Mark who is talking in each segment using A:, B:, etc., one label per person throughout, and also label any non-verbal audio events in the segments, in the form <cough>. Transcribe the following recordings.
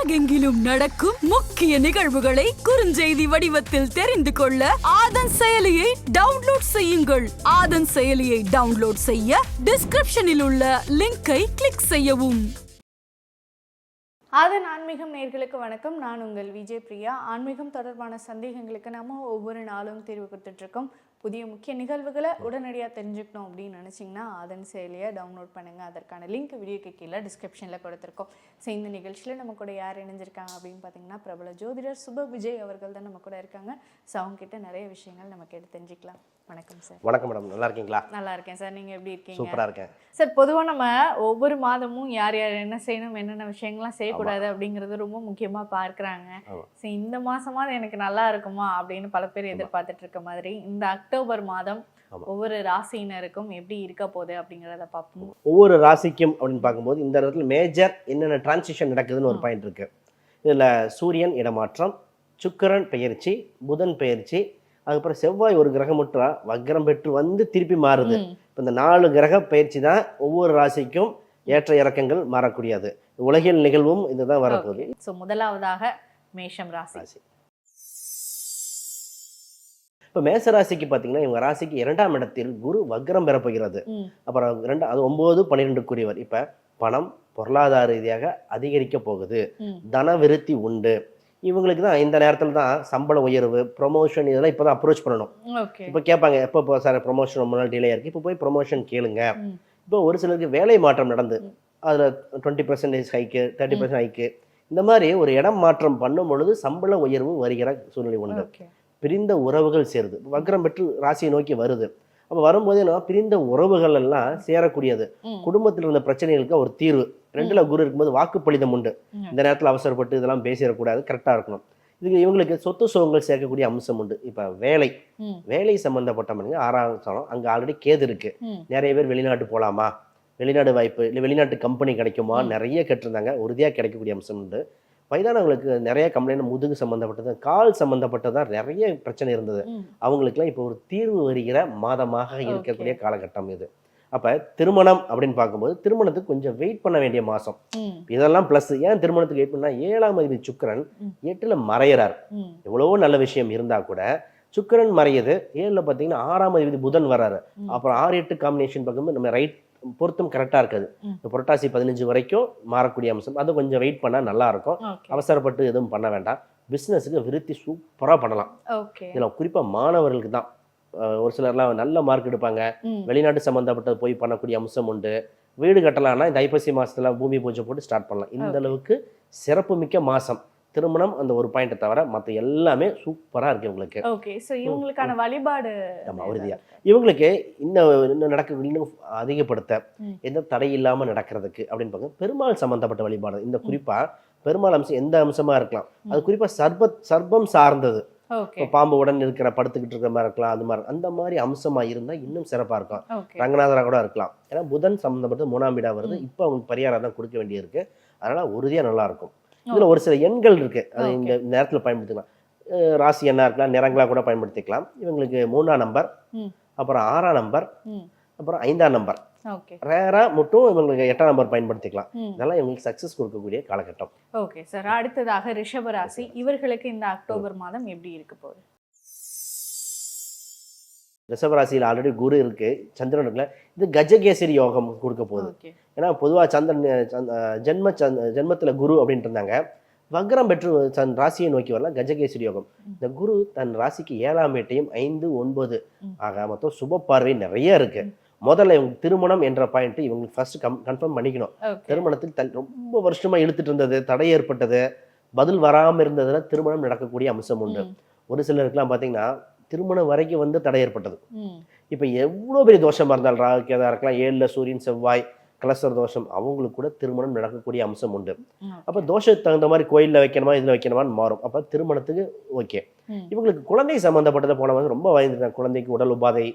A: உலகெங்கிலும் நடக்கும் முக்கிய நிகழ்வுகளை குறுஞ்செய்தி வடிவத்தில் தெரிந்து கொள்ள ஆதன் செயலியை டவுன்லோட் செய்யுங்கள். ஆதன் செயலியை டவுன்லோட் செய்ய டிஸ்கிரிப்ஷனில் உள்ள லிங்கை கிளிக் செய்யவும்.
B: அதன் ஆன்மீகம் நேர்களுக்கு வணக்கம். நான் உங்கள் விஜய் பிரியா. ஆன்மீகம் தொடர்பான சந்தேகங்களுக்கு நம்ம ஒவ்வொரு நாளும் தீர்வு கொடுத்துட்டு இருக்கோம். புதிய முக்கிய நிகழ்வுகளை உடனடியாக தெரிஞ்சுக்கணும் அப்படின்னு நினச்சிங்கன்னா ஆதன் செயலியை டவுன்லோட் பண்ணுங்கள் அதற்கான லிங்க் வீடியோக்கு கீழே டிஸ்கிரிப்ஷனில் கொடுத்துருக்கோம். ஸோ இந்த நிகழ்ச்சியில் நம்ம கூட யார் இணைஞ்சிருக்காங்க அப்படின்னு பார்த்தீங்கன்னா பிரபல ஜோதிடர் சுப விஜய் அவர்கள் தான் நம்ம கூட இருக்காங்க. ஸோ அவங்ககிட்ட நிறைய விஷயங்கள் நம்ம கேட்டு தெரிஞ்சுக்கலாம். வணக்கம் சார்
C: வணக்கம் மேடம் நல்லா இருக்கீங்களா?
B: நல்லா இருக்கேன் சார் நீங்கள் எப்படி இருக்கீங்க?
C: சூப்பரா இருக்கேன்.
B: சார் பொதுவாக நம்ம ஒவ்வொரு மாதமும் யார் யார் என்ன செய்யணும் என்னென்ன விஷயங்கள்லாம் செய்யக்கூடாது அப்படிங்கிறது ரொம்ப முக்கியமாக பார்க்குறாங்க. சரி இந்த மாதமாவது எனக்கு நல்லா இருக்குமா அப்படின்னு பல பேர் எதிர்பார்த்துட்டு இருக்க மாதிரி இந்த அக்டோபர் மாதம். ஒவ்வொரு ராசியினருக்கும் எப்படி இருக்க போகுது அப்படிங்கிறத பார்ப்போம்.
C: ஒவ்வொரு ராசிக்கும் அப்படின்னு பார்க்கும்போது இந்த இடத்துல மேஜர் என்னென்ன டிரான்சிஷன் நடக்குதுன்னு ஒரு பாயிண்ட் இருக்கு. இதுல சூரியன் இடமாற்றம் சுக்கிரன் பெயர்ச்சி புதன் பெயர்ச்சி அதுக்கப்புறம் செவ்வாய் ஒரு கிரகமுற்றா வக்ரம் பெற்று வந்து திருப்பி மாறுது. இப்போ இந்த நாலு கிரக பயிற்சி தான் ஒவ்வொரு ராசிக்கும் ஏற்ற இறக்கங்கள் மாறக்கூடியது. உலகியல் நிகழ்வும் இதுதான் வரப்போகுது.
B: ஸோ முதலாவதாக மேஷம் ராசி.
C: இப்போ மேச ராசிக்கு பார்த்தீங்கன்னா இவங்க ராசிக்கு இரண்டாம் இடத்தில் குரு வக்ரம் பெறப்போகிறது. அப்புறம் ரெண்டு அது ஒன்பது பன்னிரெண்டுக்குரியவர். இப்போ பணம் பொருளாதார ரீதியாக அதிகரிக்க போகுது. தன விருத்தி உண்டு. இவங்களுக்கு தான் இந்த நேரத்தில் தான் சம்பள உயர்வு ப்ரொமோஷன் இதெல்லாம் இப்போ தான் அப்ரோச் பண்ணணும் இப்போ கேட்பாங்க எப்போ இப்போ சார் ப்ரொமோஷன் ரொம்ப நாள் டிலே இருக்குது இப்போ போய் ப்ரொமோஷன் கேளுங்க. இப்போ ஒரு சிலருக்கு வேலை மாற்றம் நடந்து அதில் டுவெண்ட்டி பர்சன்டேஜ் ஹைக்கு தேர்ட்டி பர்சன்ட் ஹைக்கு இந்த மாதிரி ஒரு இடம் மாற்றம் பண்ணும் பொழுது சம்பள உயர்வு வருகிற சூழ்நிலை உண்டு. பிரிந்த உறவுகள் சேருது. வக்ரம் பெற்று ராசியை நோக்கி வருது. அப்போ வரும்போது என்ன பிரிந்த உறவுகள் எல்லாம் சேரக்கூடியது. குடும்பத்தில் இருந்த பிரச்சனைகளுக்கு ஒரு தீர்வு. ரெண்டுல குரு இருக்கும்போது வாக்குப்பளிதம் உண்டு. இந்த நேரத்தில் அவசரப்பட்டு இதெல்லாம் பேசிடக்கூடாது கரெக்டாக இருக்கணும். இதுக்கு இவங்களுக்கு சொத்து சுகங்கள் சேர்க்கக்கூடிய அம்சம் உண்டு. இப்போ வேலை. வேலை சம்பந்தப்பட்ட மனிதங்க ஆறாம் ஸ்தானம் அங்கே ஆல்ரெடி கேது இருக்கு. நிறைய பேர் வெளிநாட்டு போகலாமா வெளிநாடு வாய்ப்பு இல்லை வெளிநாட்டு கம்பெனி கிடைக்குமா நிறைய கேட்டிருந்தாங்க. உறுதியாக கிடைக்கக்கூடிய அம்சம் உண்டு. வயதானவங்களுக்கு நிறைய கம்ப்ளைண்ட் முதுகு சம்மந்தப்பட்டது கால் சம்மந்தப்பட்டதான் நிறைய பிரச்சனை இருந்தது. அவங்களுக்குலாம் இப்போ ஒரு தீர்வு வருகிற மாதமாக இருக்கக்கூடிய காலகட்டம் இது அப்போ திருமணம் அப்படின்னு பார்க்கும்போது திருமணத்துக்கு கொஞ்சம் வெயிட் பண்ண வேண்டிய மாதம். இதெல்லாம் ப்ளஸ் ஏன் திருமணத்துக்கு வெயிட் பண்ணால் ஏழாம் அதிபதி சுக்கிரன். எட்டில் மறையிறார். எவ்வளவோ நல்ல விஷயம் இருந்தால் கூட சுக்கிரன் மறையுது ஏழில் பார்த்தீங்கன்னா ஆறாம் அதிபதி புதன் வராரு. அப்புறம் ஆறு எட்டு காம்பினேஷன் பார்க்கும்போது நம்ம ரைட் பொருத்தம் கரெக்டாக இருக்காது. புரட்டாசி பதினஞ்சு வரைக்கும் மாறக்கூடிய அம்சம். அது கொஞ்சம் வெயிட் பண்ணால் நல்லா இருக்கும்
B: ஓகே.
C: அவசரப்பட்டு எதுவும் பண்ண வேண்டாம். பிஸ்னஸுக்கு விருத்தி சூப்பராக பண்ணலாம். இதில் குறிப்பாக மாணவர்களுக்கு தான். ஒரு சிலர்லாம் நல்ல மார்க் எடுப்பாங்க. வெளிநாட்டு சம்மந்தப்பட்டது போய் பண்ணக்கூடிய அம்சம் உண்டு. வீடு கட்டலாம்னா இந்த ஐப்பசி மாசத்துல பூமி பூஜை போட்டு ஸ்டார்ட் பண்ணலாம். இந்த. அளவுக்கு சிறப்பு மிக்க மாசம். திருமணம் அந்த ஒரு பாயிண்ட்டை தவிர மற்ற எல்லாமே சூப்பரா இருக்கு உங்களுக்கு
B: ஓகே ஸோ இவங்களுக்கான வழிபாடு
C: ஆமா, உறுதியா. இவங்களுக்கு இன்னும் இன்னும் நடக்க இன்னும் அதிகப்படுத்த. எந்த தடை இல்லாம நடக்கிறதுக்கு அப்படின்னு பார்க்க பெருமாள் சம்பந்தப்பட்ட வழிபாடு. இந்த குறிப்பா பெருமாள் அம்சம் எந்த அம்சமா இருக்கலாம். அது குறிப்பா சர்ப சர்ப்பம் சார்ந்தது. பாம்பு உடன் இருக்கிற படுத்துக்கிட்டு இருக்கிற மாதிரி இருக்கலாம் அது மாதிரி அந்த மாதிரி அம்சமா இருந்தா இன்னும் சிறப்பா இருக்கும். ரங்கநாதரா கூட இருக்கலாம். ஏன்னா புதன் சம்பந்தப்பட்ட மூணாம் வீடா வருது. இப்போ அவங்களுக்கு பரிகாரம் தான் கொடுக்க வேண்டியிருக்கு. அதனால உறுதியா நல்லா இருக்கும். இதுல ஒரு சில எண்கள் இருக்கு. அது. இந்த நேரத்துல பயன்படுத்திக்கலாம். ராசி எண்ணா இருக்கலாம் நிறங்களா கூட பயன்படுத்திக்கலாம். இவங்களுக்கு மூணாம் நம்பர். அப்புறம் ஆறாம் நம்பர். அப்புறம் ஐந்தாம் நம்பர். ரேரா மட்டும் இவங்களுக்கு எட்டாம் நம்பர் பயன்படுத்திக்கலாம். இதெல்லாம் இவங்களுக்கு சக்சஸ் கொடுக்கக்கூடிய காலகட்டம்.
B: Okay sir. அடுத்ததாக ரிஷப ராசி. இவர்களுக்கு இந்த அக்டோபர் மாதம் எப்படி இருக்க போகுது?
C: ரிஷபராசியில் ஆல்ரெடி குரு இருக்கு. சந்திரன் இருக்குல்ல. இது கஜகேசரி யோகம் கொடுக்க போகுது. ஏன்னா பொதுவாக சந்திரன் சந்த்- ஜென்ம சந்த் ஜென்மத்தில் குரு அப்படின்ட்டு இருந்தாங்க வக்ரம் பெற்று தன் ராசியை நோக்கி வரலாம் கஜகேசரி யோகம். இந்த குரு தன் ராசிக்கு ஏழாம் வீட்டையும் ஐந்து ஒன்பது. ஆக மொத்தம் சுப பார்வை நிறைய இருக்கு. முதல்ல இவங்க திருமணம் என்ற பாயிண்ட் இவங்களுக்கு ஃபர்ஸ்ட் கம் கன்ஃபார்ம் பண்ணிக்கணும்.
B: ஓகே.
C: திருமணத்துக்கு தல் ரொம்ப வருஷமா இழுத்துட்டு இருந்தது தடை ஏற்பட்டது பதில் வராமல் இருந்ததுல திருமணம் நடக்கக்கூடிய அம்சம் உண்டு. ஒரு சிலருக்குலாம் பார்த்தீங்கன்னா திருமணம் வரைக்கும் வந்து தடை ஏற்பட்டது. இப்போ எவ்வளோ பெரிய தோஷமாக இருந்தால் ராகுக்கேதா இருக்கலாம் ஏழில் சூரியன் செவ்வாய் கலசர் தோஷம் அவங்களுக்கு கூட திருமணம் நடக்கக்கூடிய அம்சம் உண்டு. அப்போ தோஷத்துக்கு தகுந்த மாதிரி கோயிலில் வைக்கணுமா இதில் வைக்கணுமான்னு மாறும். அப்போ திருமணத்துக்கு ஓகே. இவங்களுக்கு குழந்தை சம்மந்தப்பட்டதை போனவங்க ரொம்ப பயந்துட்டாங்க குழந்தைக்கு உடல் உபாதை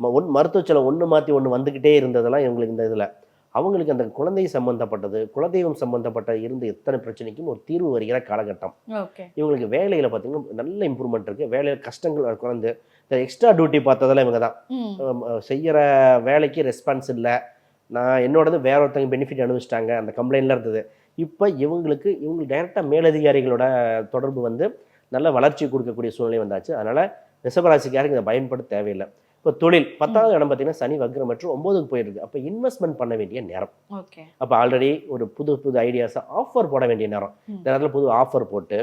C: ஒன் மருத்துவ செலவு ஒன்று மாற்றி ஒன்று வந்துக்கிட்டே இருந்ததெல்லாம் இவங்களுக்கு இந்த இதில். அவங்களுக்கு அந்த குழந்தை சம்பந்தப்பட்டது குலதெய்வம் சம்பந்தப்பட்ட இருந்த எத்தனை பிரச்சனைக்கும் ஒரு தீர்வு வருகிற காலகட்டம். இவங்களுக்கு வேலையில் பார்த்தீங்கன்னா நல்ல இம்ப்ரூவ்மெண்ட் இருக்குது வேலையில் கஷ்டங்கள் இந்த எக்ஸ்ட்ரா டியூட்டி பார்த்ததெல்லாம் இவங்க தான். செய்கிற வேலைக்கு ரெஸ்பான்ஸ் இல்லை. நான் என்னோடது வேற ஒருத்தங்க பெனிஃபிட் அனுபவிச்சிட்டாங்க. அந்த கம்ப்ளைண்ட்ல இருந்தது. இப்போ இவங்களுக்கு இவங்க டைரெக்டாக மேலதிகாரிகளோட தொடர்பு வந்து நல்ல வளர்ச்சி கொடுக்கக்கூடிய சூழ்நிலை வந்தாச்சு. அதனால் ரிஷபராசிக்காரங்க இதை பயன்படுத்த தேவையில்லை. இப்போ தொழில் பத்தாவது இடம் பார்த்தீங்கன்னா சனி வக்ரம் மற்றும் ஒம்போதுக்கு போயிருக்கு. அப்போ இன்வெஸ்ட்மெண்ட் பண்ண வேண்டிய நேரம்.
B: ஓகே
C: அப்போ ஆல்ரெடி ஒரு புது புது ஐடியாஸை ஆஃபர் போட வேண்டிய நேரம். இந்த நேரத்தில் புது ஆஃபர் போட்டு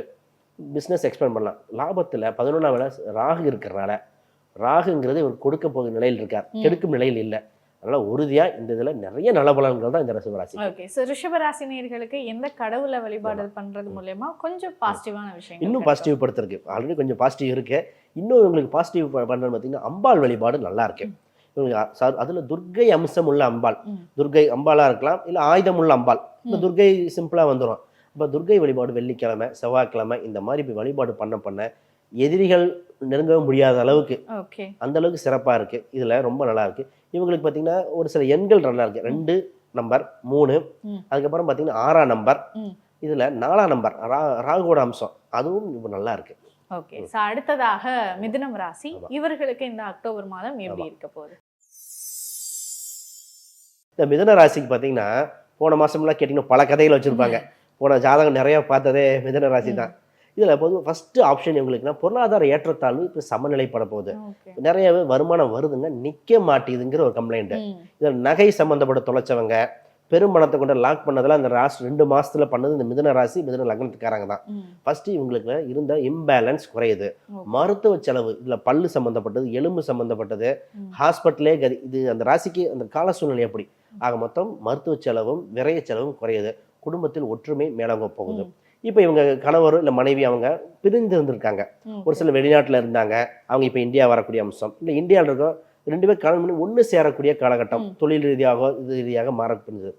C: பிஸ்னஸ் எக்ஸ்பேண்ட் பண்ணலாம். லாபத்தில் பதினொன்றாம் வேலை ராகு இருக்கிறனால ராகுங்கிறது இவர் கொடுக்க போகிற நிலையில் இருக்கார். கெடுக்கும் நிலையில் இல்லை. அதனால் உறுதியாக இந்த இதில் நிறைய நல்ல பலன்கள் தான் இந்த ரிஷபராசி.
B: ஓகே. ஸோ ரிஷபராசினியர்களுக்கு எந்த கடவுளை வழிபாடு பண்றது மூலயமா கொஞ்சம் பாசிட்டிவான விஷயங்கள்
C: இன்னும். பாசிட்டிவ் படுத்திருக்கு. ஆல்ரெடி கொஞ்சம் பாசிட்டிவ் இருக்கு. இன்னும் இவங்களுக்கு பாசிட்டிவ் பண்ணுறது பார்த்தீங்கன்னா அம்பாள் வழிபாடு நல்லா இருக்கு. அதுல துர்க்கை அம்சம் உள்ள அம்பாள். துர்க்கை அம்பாலா இருக்கலாம் இல்ல ஆயுதம் உள்ள அம்பாள். இந்த துர்க்கை சிம்பிளா வந்துடும் இப்போ துர்க்கை வழிபாடு வெள்ளிக்கிழமை செவ்வாய்க்கிழமை இந்த மாதிரி இப்படி வழிபாடு பண்ண பண்ண எதிரிகள் நெருங்கவே முடியாத அளவுக்கு அந்த அளவுக்கு சிறப்பா இருக்கு. இதுல ரொம்ப நல்லா இருக்கு. இவங்களுக்கு பார்த்தீங்கன்னா ஒரு சில எண்கள் நல்லா இருக்கு. ரெண்டு நம்பர் மூணு. அதுக்கப்புறம் பார்த்தீங்கன்னா ஆறாம் நம்பர். இதுல நாலாம் நம்பர் ரா ராகுவோட அம்சம். அதுவும் இப்போ நல்லா இருக்கு.
B: ஓகே. ஸோ அடுத்ததாக மிதுனம் ராசி. இவர்களுக்கு இந்த அக்டோபர் மாதம் எப்படி இருக்க போகுது?
C: இந்த மிதுன ராசிக்கு பார்த்தீங்கன்னா போன மாசம்லாம் கேட்டிங்கன்னா பல கதைகள் வச்சுருப்பாங்க. போன ஜாதகம் நிறைய பார்த்ததே மிதுன ராசி தான் இதில் பொதுவாக ஃபஸ்ட்டு ஆப்ஷன் இவங்களுக்குன்னா பொருளாதார ஏற்றத்தாழ்வு இப்போ சமநிலைப்பட போகுது.
B: ஓகே.
C: நிறையவே வருமானம் வருதுங்க நிற்க மாட்டேங்குதுங்கிற ஒரு கம்ப்ளைண்ட். இதில் நகை சம்மந்தப்பட்ட தொலைச்சவங்க பெரும்பணத்தை கொண்டு லாக் பண்ணதெல்லாம் இந்த ராசி ரெண்டு மாசத்துல பண்ணது இந்த மிதுன ராசி மிதுன லக்னத்துக்காரங்க தான். ஃபர்ஸ்ட் இவங்களுக்கு இருந்த இம்பேலன்ஸ் குறையுது. மருத்துவ செலவு இதுல பல்லு சம்பந்தப்பட்டது எலும்பு சம்பந்தப்பட்டது. ஹாஸ்பிட்டலே கதி இது அந்த ராசிக்கு அந்த கால சூழ்நிலை எப்படி? ஆக மொத்தம் மருத்துவ செலவும் விரைய செலவும் குறையுது. குடும்பத்தில் ஒற்றுமை மேலோங்க போகுது. இப்போ இவங்க கணவர் இல்லை மனைவி அவங்க பிரிந்து இருந்திருக்காங்க. ஒரு சில வெளிநாட்டில் இருந்தாங்க. அவங்க இப்போ இந்தியா வரக்கூடிய அம்சம். இல்லை இந்தியாவில் இருக்கோம் ரெண்டு பேர் பண்ணி ஒன்று சேரக்கூடிய காலகட்டம் தொழில் ரீதியாக இது ரீதியாக மாறப்படுது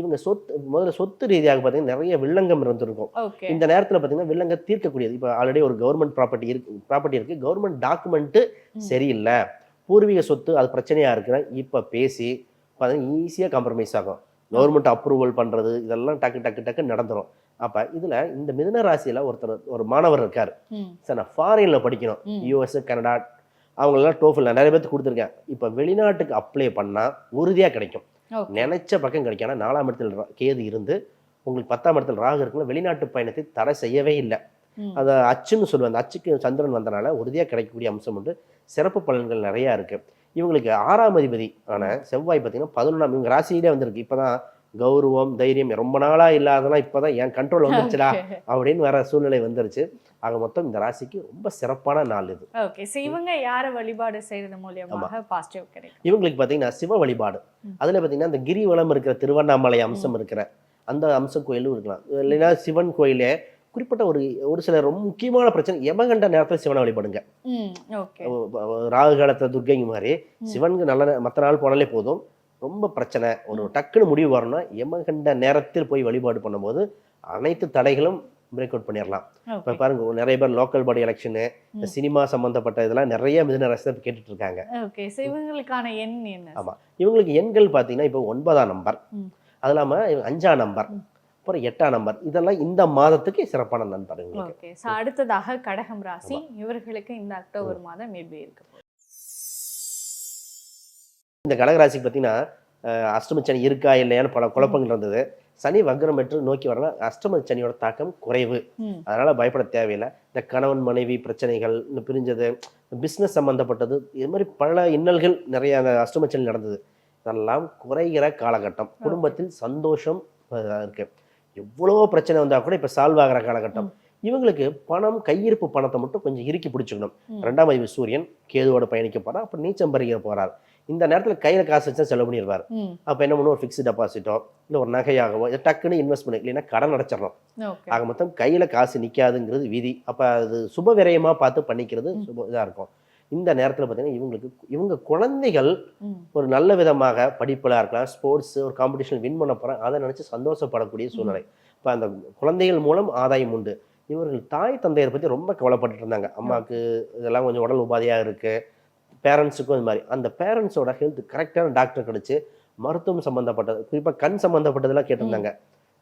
C: இவங்க சொத்து முதல்ல சொத்து ரீதியாக பார்த்தீங்கன்னா நிறைய வில்லங்கம் இருந்திருக்கும். இந்த நேரத்தில் பார்த்தீங்கன்னா வில்லங்க தீர்க்கக்கூடியது. இப்போ ஆல்ரெடி ஒரு கவர்மெண்ட் ப்ராப்பர்ட்டி இருக்கு ப்ராப்பர்ட்டி இருக்கு. கவர்மெண்ட் டாக்குமெண்ட்டு சரியில்லை. பூர்வீக சொத்து அது பிரச்சனையா இருக்குன்னா இப்போ பேசி பார்த்தீங்கன்னா ஈஸியாக காம்ப்ரமைஸ் ஆகும். கவர்மெண்ட் அப்ரூவல் பண்ணுறது இதெல்லாம் டக்கு டக்கு டக்கு நடந்துரும். அப்போ இதில் இந்த மிதுன ராசியில் ஒருத்தர் ஒரு மாணவர் இருக்கார். சார் நான் ஃபாரினில் படிக்கணும். யூஎஸ் கனடா அவங்களெல்லாம் டோஃபில் நிறைய பேர்த்து கொடுத்துருக்கேன். இப்போ வெளிநாட்டுக்கு அப்ளை பண்ணால் உறுதியாக கிடைக்கும். நினைச்ச பக்கம் கிடைக்கும் ஆனால் நாலாம் இடத்தில் கேது இருந்து உங்களுக்கு பத்தாம் இடத்தில் ராகு இருக்குன்னா வெளிநாட்டு பயணத்தை தடை செய்யவே இல்லை. அதை அச்சுன்னு சொல்லுவேன். அந்த அச்சுக்கு சந்திரன் வந்தனால உறுதியாக கிடைக்கக்கூடிய அம்சம் உண்டு. சிறப்பு பலன்கள் நிறையா இருக்கு. இவங்களுக்கு ஆறாம் அதிபதி ஆன செவ்வாய் பார்த்தீங்கன்னா பதினொன்றாம் இவங்க ராசியிலே வந்திருக்கு. இப்போதான் கௌரவம் தைரியம் ரொம்ப நாளா இல்லாதெல்லாம் இப்போதான் என் கண்ட்ரோல் <laughs> வந்துருச்சுடா. அப்படின்னு வர சூழ்நிலை வந்துருச்சு. ஆக மொத்தம் இந்த ராசிக்கு ரொம்ப சிறப்பான நாள் இது.
B: ஓகே இவங்க யாரை வழிபாடு செய்யறது மூலியமாக பாசிட்டிவ் கிடைக்கும்?
C: இவங்களுக்கு பார்த்தீங்கன்னா சிவ வழிபாடு. அதில் பார்த்தீங்கன்னா அந்த கிரிவலம் இருக்கிற திருவண்ணாமலை அம்சம் இருக்கிற அந்த அம்சம் கோயிலும் இருக்கலாம். இல்லைன்னா சிவன் கோயிலே குறிப்பிட்ட ஒரு ஒரு சில ரொம்ப முக்கியமான பிரச்சனை யமகண்ட நேரத்தில் சிவனை வழிபடுங்க. ராகு காலத்தை துர்க்கைங்க மாதிரி சிவனுக்கு நல்ல மற்ற நாள் போனாலே போதும். ரொம்ப பிரச்சனை. ஒரு டக்குன்னு முடிவு வரணும்னா யமகண்ட நேரத்தில் போய் வழிபாடு பண்ணும்போது அனைத்து தடைகளும் பிரேக் அவுட் பண்ணிடலாம் இப்போ பாருங்க நிறைய பேர் லோக்கல் பாடி எலெக்ஷனு. சினிமா சம்பந்தப்பட்ட இதெல்லாம் நிறைய மிதன ரசி தான் கேட்டுட்டு இருக்காங்க
B: இவங்களுக்கான எண் என்ன?
C: ஆமா. இவங்களுக்கு எண்கள் பார்த்தீங்கன்னா இப்போ ஒன்பதாம் நம்பர். அது இல்லாமல் அஞ்சாம் நம்பர் அப்புறம் எட்டாம் நம்பர். இதெல்லாம் இந்த மாதத்துக்கு சிறப்பான நண்பர்
B: ஓகே ஸோ அடுத்ததாக கடகம் ராசி இவர்களுக்கு இந்த அக்டோபர் மாதம் எப்படி இருக்கு?
C: இந்த கடகராசிக்கு பார்த்தீங்கன்னா அஹ், அஷ்டம சனி இருக்கா இல்லையான்னு பல குழப்பங்கள் இருந்தது. சனி வக்ரம் பெற்று நோக்கி வரலாம் அஷ்டம சனியோட தாக்கம் குறைவு. அதனால பயப்பட தேவையில்லை. இந்த கணவன் மனைவி பிரச்சனைகள் பிரிஞ்சது பிஸ்னஸ் சம்பந்தப்பட்டது இது மாதிரி பல இன்னல்கள் நிறைய அந்த அஷ்டம சனி நடந்தது. இதெல்லாம் குறைகிற காலகட்டம். குடும்பத்தில் சந்தோஷம் இருக்கு. எவ்வளோ பிரச்சனை வந்தா கூட இப்போ சால்வ் ஆகிற காலகட்டம். இவங்களுக்கு பணம் கையிருப்பு பணத்தை மட்டும் கொஞ்சம் இறுக்கி பிடிச்சிக்கணும். ரெண்டாம் அதிபதி சூரியன் கேதுவோட பயணிக்க போறா அப்போ நீச்சம் பறிக்க போறார். இந்த நேரத்தில் கையில் காசு வச்சா செலவு பண்ணிடுவார். அப்போ என்ன பண்ணுவோம்? ஒரு ஃபிக்ஸ்டு டெபாசிட்டோ இல்லை ஒரு நகையாகவோ இதை டக்குன்னு இன்வெஸ்ட் பண்ணி இல்லைன்னா கடன் அடைச்சிடறோம். ஆக மொத்தம் கையில் காசு நிற்காதுங்கிறது விதி. அப்போ அது சுப விரயமாக பார்த்து பண்ணிக்கிறது சுப இதாக இருக்கும். இந்த நேரத்தில் பார்த்தீங்கன்னா இவங்களுக்கு இவங்க குழந்தைகள் ஒரு நல்ல விதமாக படிப்பில் இருக்கலாம் ஸ்போர்ட்ஸ் ஒரு காம்படிஷன் வின் பண்ண போகிறேன் அதை நினச்சி சந்தோஷப்படக்கூடிய சூழ்நிலை. இப்போ அந்த குழந்தைகள் மூலம் ஆதாயம் உண்டு. இவர்கள் தாய் தந்தையரை பற்றி ரொம்ப கவலைப்பட்டுட்டு இருந்தாங்க. அம்மாவுக்கு இதெல்லாம் கொஞ்சம் உடல் உபாதையாக இருக்குது பேரண்ட்ஸுக்கும் இது மாதிரி. அந்த பேரண்ட்ஸோட ஹெல்த் கரெக்டான டாக்டர் கிடச்சி மருத்துவம் சம்மந்தப்பட்டது குறிப்பாக கண் சம்மந்தப்பட்டதெல்லாம் கேட்டிருந்தாங்க.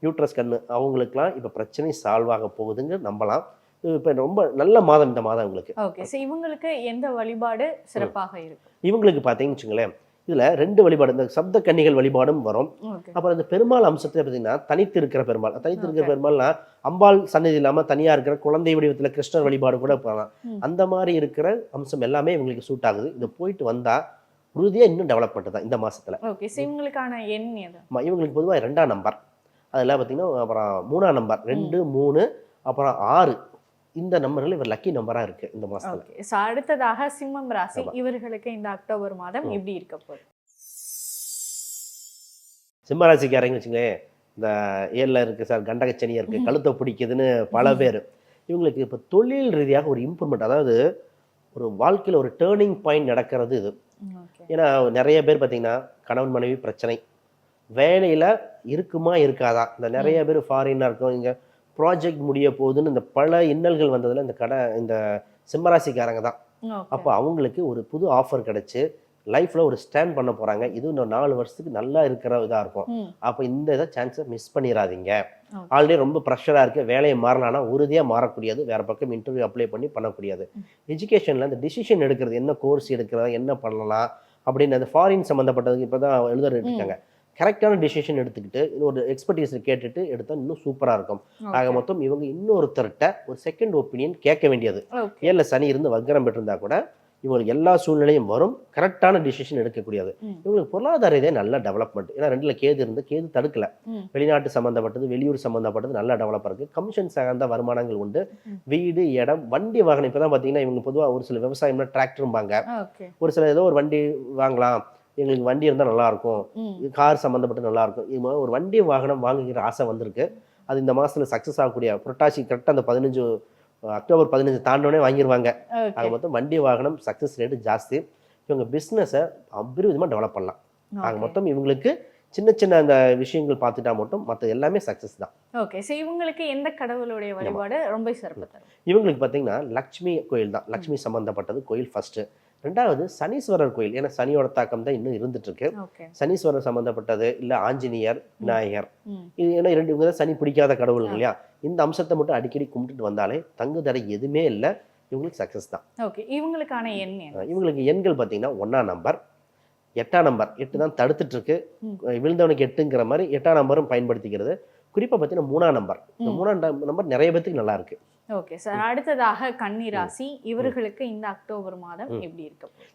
C: யூட்ரஸ் கண் அவங்களுக்குலாம் இப்போ பிரச்சனை சால்வ் ஆக போகுதுங்க நம்பலாம். இப்போ ரொம்ப நல்ல மாதம் இந்த மாதம் உங்களுக்கு.
B: ஓகே ஸோ இவங்களுக்கு எந்த வழிபாடு சிறப்பாக இருக்கும்
C: இவங்களுக்கு பார்த்தீங்கன்னு வச்சுங்களேன் இதுல ரெண்டு வழிபாடு இந்த சப்த கன்னிகள் வழிபாடும் வரும். அப்புறம் இந்த பெருமாள் அம்சத்துல பார்த்தீங்கன்னா தனித்து இருக்கிற பெருமாள். தனித்து இருக்கிற. பெருமாள்னா அம்பாள் சன்னதி இல்லாம தனியா இருக்கிற குழந்தை வடிவத்துல கிருஷ்ணர் வழிபாடு கூட போகலாம். அந்த மாதிரி இருக்கிற அம்சம் எல்லாமே இவங்களுக்கு சூட் ஆகுது. இது போயிட்டு வந்தா உறுதியா இன்னும் டெவலப்மெண்ட் தான் இந்த மாசத்துல.
B: ஓகே. ஸோ இவங்களுக்கான எண்
C: இவங்களுக்கு பொதுவாக ரெண்டாம் நம்பர் அதில் பார்த்தீங்கன்னா அப்புறம் மூணாம் நம்பர் ரெண்டு மூணு அப்புறம் ஆறு. இந்த நம்பர்கள் இவர் லக்கி நம்பரா இருக்கு இந்த
B: ஸோ அடுத்ததாக சிம்மம் ராசி. இவர்களுக்கு இந்த அக்டோபர் மாதம். எப்படி இருக்க போகுது?
C: சிம்மராசிக்காரங்க வச்சுங்களேன் இந்த ஏழில் இருக்கு சார் கண்டகச்சனியாக இருக்கு கழுத்தை பிடிக்குதுன்னு பல பேர். இவங்களுக்கு இப்போ தொழில் ரீதியாக ஒரு இம்ப்ரூவ்மெண்ட் அதாவது ஒரு வாழ்க்கையில் ஒரு டேர்னிங் பாயிண்ட் நடக்கிறது இது. ஏன்னா நிறைய பேர் பார்த்தீங்கன்னா கணவன் மனைவி பிரச்சனை. வேலையில் இருக்குமா இருக்காதா? இந்த நிறைய பேர் ஃபாரினாக இருக்கும் இங்கே ப்ராஜெக்ட் முடிய போகுதுன்னு இந்த பல இன்னல்கள் வந்ததில் இந்த கடை இந்த சிம்மராசிக்காரங்க தான். அப்போ அவங்களுக்கு ஒரு புது ஆஃபர் கிடைச்சு லைஃப்பில் ஒரு ஸ்டாண்ட் பண்ண போகிறாங்க இது இன்னும் நாலு வருஷத்துக்கு நல்லா இருக்கிற இதாக இருக்கும். அப்போ இந்த இதை சான்ஸை மிஸ் பண்ணிடாதீங்க. ஆல்ரெடி ரொம்ப ப்ரெஷராக இருக்குது வேலையை மாறலாம்னா உறுதியாக மாறக்கூடியது. வேறு பக்கம் இன்டர்வியூ அப்ளை பண்ணி பண்ணக்கூடியது. எஜுகேஷனில் அந்த டிசிஷன் எடுக்கிறது என்ன கோர்ஸ் எடுக்கிறதா என்ன பண்ணலாம் அப்படின்னு அந்த ஃபாரின் சம்மந்தப்பட்டதுக்கு இப்போ தான் இருக்காங்க. கரெக்டான டிசிஷன் எடுத்துக்கிட்டு இது ஒரு எக்ஸ்பர்டீஸ் கேட்டுட்டு எடுத்தால் இன்னும் சூப்பராக இருக்கும். ஆக மொத்தம் இவங்க இன்னொருத்தர்கிட்ட ஒரு செகண்ட் ஒப்பீனியன் கேட்க வேண்டியது. ஏழில் சனி இருந்து வக்கரம் பெற்றிருந்தா கூட இவங்களுக்கு எல்லா சூழ்நிலையும் வரும். கரெக்டான டிசிஷன் எடுக்கக்கூடியது. இவங்களுக்கு பொருளாதார ரீதியாக நல்ல டெவலப்மெண்ட் ஏன்னா ரெண்டுல கேது இருந்து கேது தடுக்கல. வெளிநாட்டு சம்மந்தப்பட்டது வெளியூர் சம்மந்தப்பட்டது நல்ல டெவலப் இருக்கு. கமிஷன் சார்ந்த வருமானங்கள் உண்டு.
B: வீடு
C: இடம் வண்டி வாகனம். இப்பதான் பாத்தீங்கன்னா இவங்க பொதுவா ஒரு சில விவசாயம்னா டிராக்டரும்பாங்க ஒரு சில ஏதோ ஒரு வண்டி வாங்கலாம். எங்களுக்கு வண்டி இருந்தால் நல்லா இருக்கும்
B: ம்
C: கார் சம்மந்தப்பட்டு நல்லா இருக்கும் இது மாதிரி ஒரு வண்டி வாகனம் வாங்குகிற ஆசை வந்திருக்கு. அது இந்த மாசத்துல சக்ஸஸ் ஆகக்கூடிய புரட்டாசி கரெக்டாக அந்த பதினஞ்சு அக்டோபர் பதினஞ்சு தாண்டோடனே வாங்கிடுவாங்க ஆக மொத்தம் வண்டி வாகனம் சக்ஸஸ் ரேட்டு ஜாஸ்தி. இவங்க பிஸ்னஸை அபிரிவிதமாக டெவலப் பண்ணலாம். ஆக மொத்தம் இவங்களுக்கு சின்ன சின்ன அந்த விஷயங்கள் பார்த்துட்டா மட்டும் மற்ற எல்லாமே சக்ஸஸ் தான்.
B: ஓகே. ஸோ இவங்களுக்கு எந்த கடவுளுடைய வழிபாடு ரொம்ப சிறப்பு
C: இவங்களுக்கு பார்த்தீங்கன்னா லக்ஷ்மி கோயில் தான். லக்ஷ்மி சம்பந்தப்பட்டது கோயில் ஃபர்ஸ்ட் ரெண்டாவது சனீஸ்வரர் கோயில். ஏன்னா சனியோட தாக்கம் தான் இன்னும் இருந்துட்டு இருக்கு சனீஸ்வரர் சம்பந்தப்பட்டது இல்லை ஆஞ்சநேயர் விநாயகர். இது ஏன்னா இரண்டு இவங்க தான் சனி பிடிக்காத கடவுள்கள் இல்லையா? இந்த அம்சத்தை மட்டும் அடிக்கடி கும்பிட்டுட்டு வந்தாலே தங்கு தடை எதுவுமே இல்லை. இவங்களுக்கு சக்ஸஸ் தான்.
B: ஓகே. இவங்களுக்கான எண்
C: இவங்களுக்கு எண்கள் பார்த்தீங்கன்னா ஒன்றாம் நம்பர் எட்டாம் நம்பர். எட்டு தான் தடுத்துட்டு இருக்கு. விழுந்தவனுக்கு எட்டுங்கிற மாதிரி எட்டாம் நம்பரும் பயன்படுத்திக்கிறது. குறிப்பாக பார்த்தீங்கன்னா மூணாம் நம்பர் இந்த. மூணாம் நம்- நம்பர் நிறைய பேத்துக்கு நல்லா இருக்கு.
B: ஓகே சார் அடுத்ததாக கன்னி ராசி. இவர்களுக்கு இந்த அக்டோபர் மாதம். எப்படி இருக்க? போகுது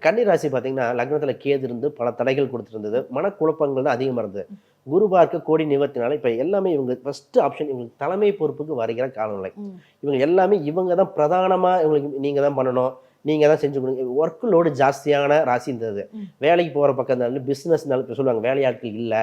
C: கன்னி ராசி பார்த்தீங்கன்னா லக்னத்தில் கேது இருந்து பல தடைகள் கொடுத்துருந்தது. மனக்குழப்பங்கள் தான் அதிகமாக இருந்தது. குரு பார்க்க கோடி நிவர்த்தினால இப்போ எல்லாமே இவங்க ஃபர்ஸ்ட் ஆப்ஷன் இவங்களுக்கு தலைமை பொறுப்புக்கு வருகிற காலநிலை. இவங்க எல்லாமே இவங்க தான் பிரதானமாக இவங்களுக்கு நீங்கள் தான் பண்ணணும். நீங்கள் தான் செஞ்சு கொடுங்க. ஒர்க் லோடு ஜாஸ்தியான ராசி இருந்தது. வேலைக்கு போகிற பக்கம் இருந்தாலும் இப்போ சொல்லுவாங்க வேலையாட்கள் இல்லை.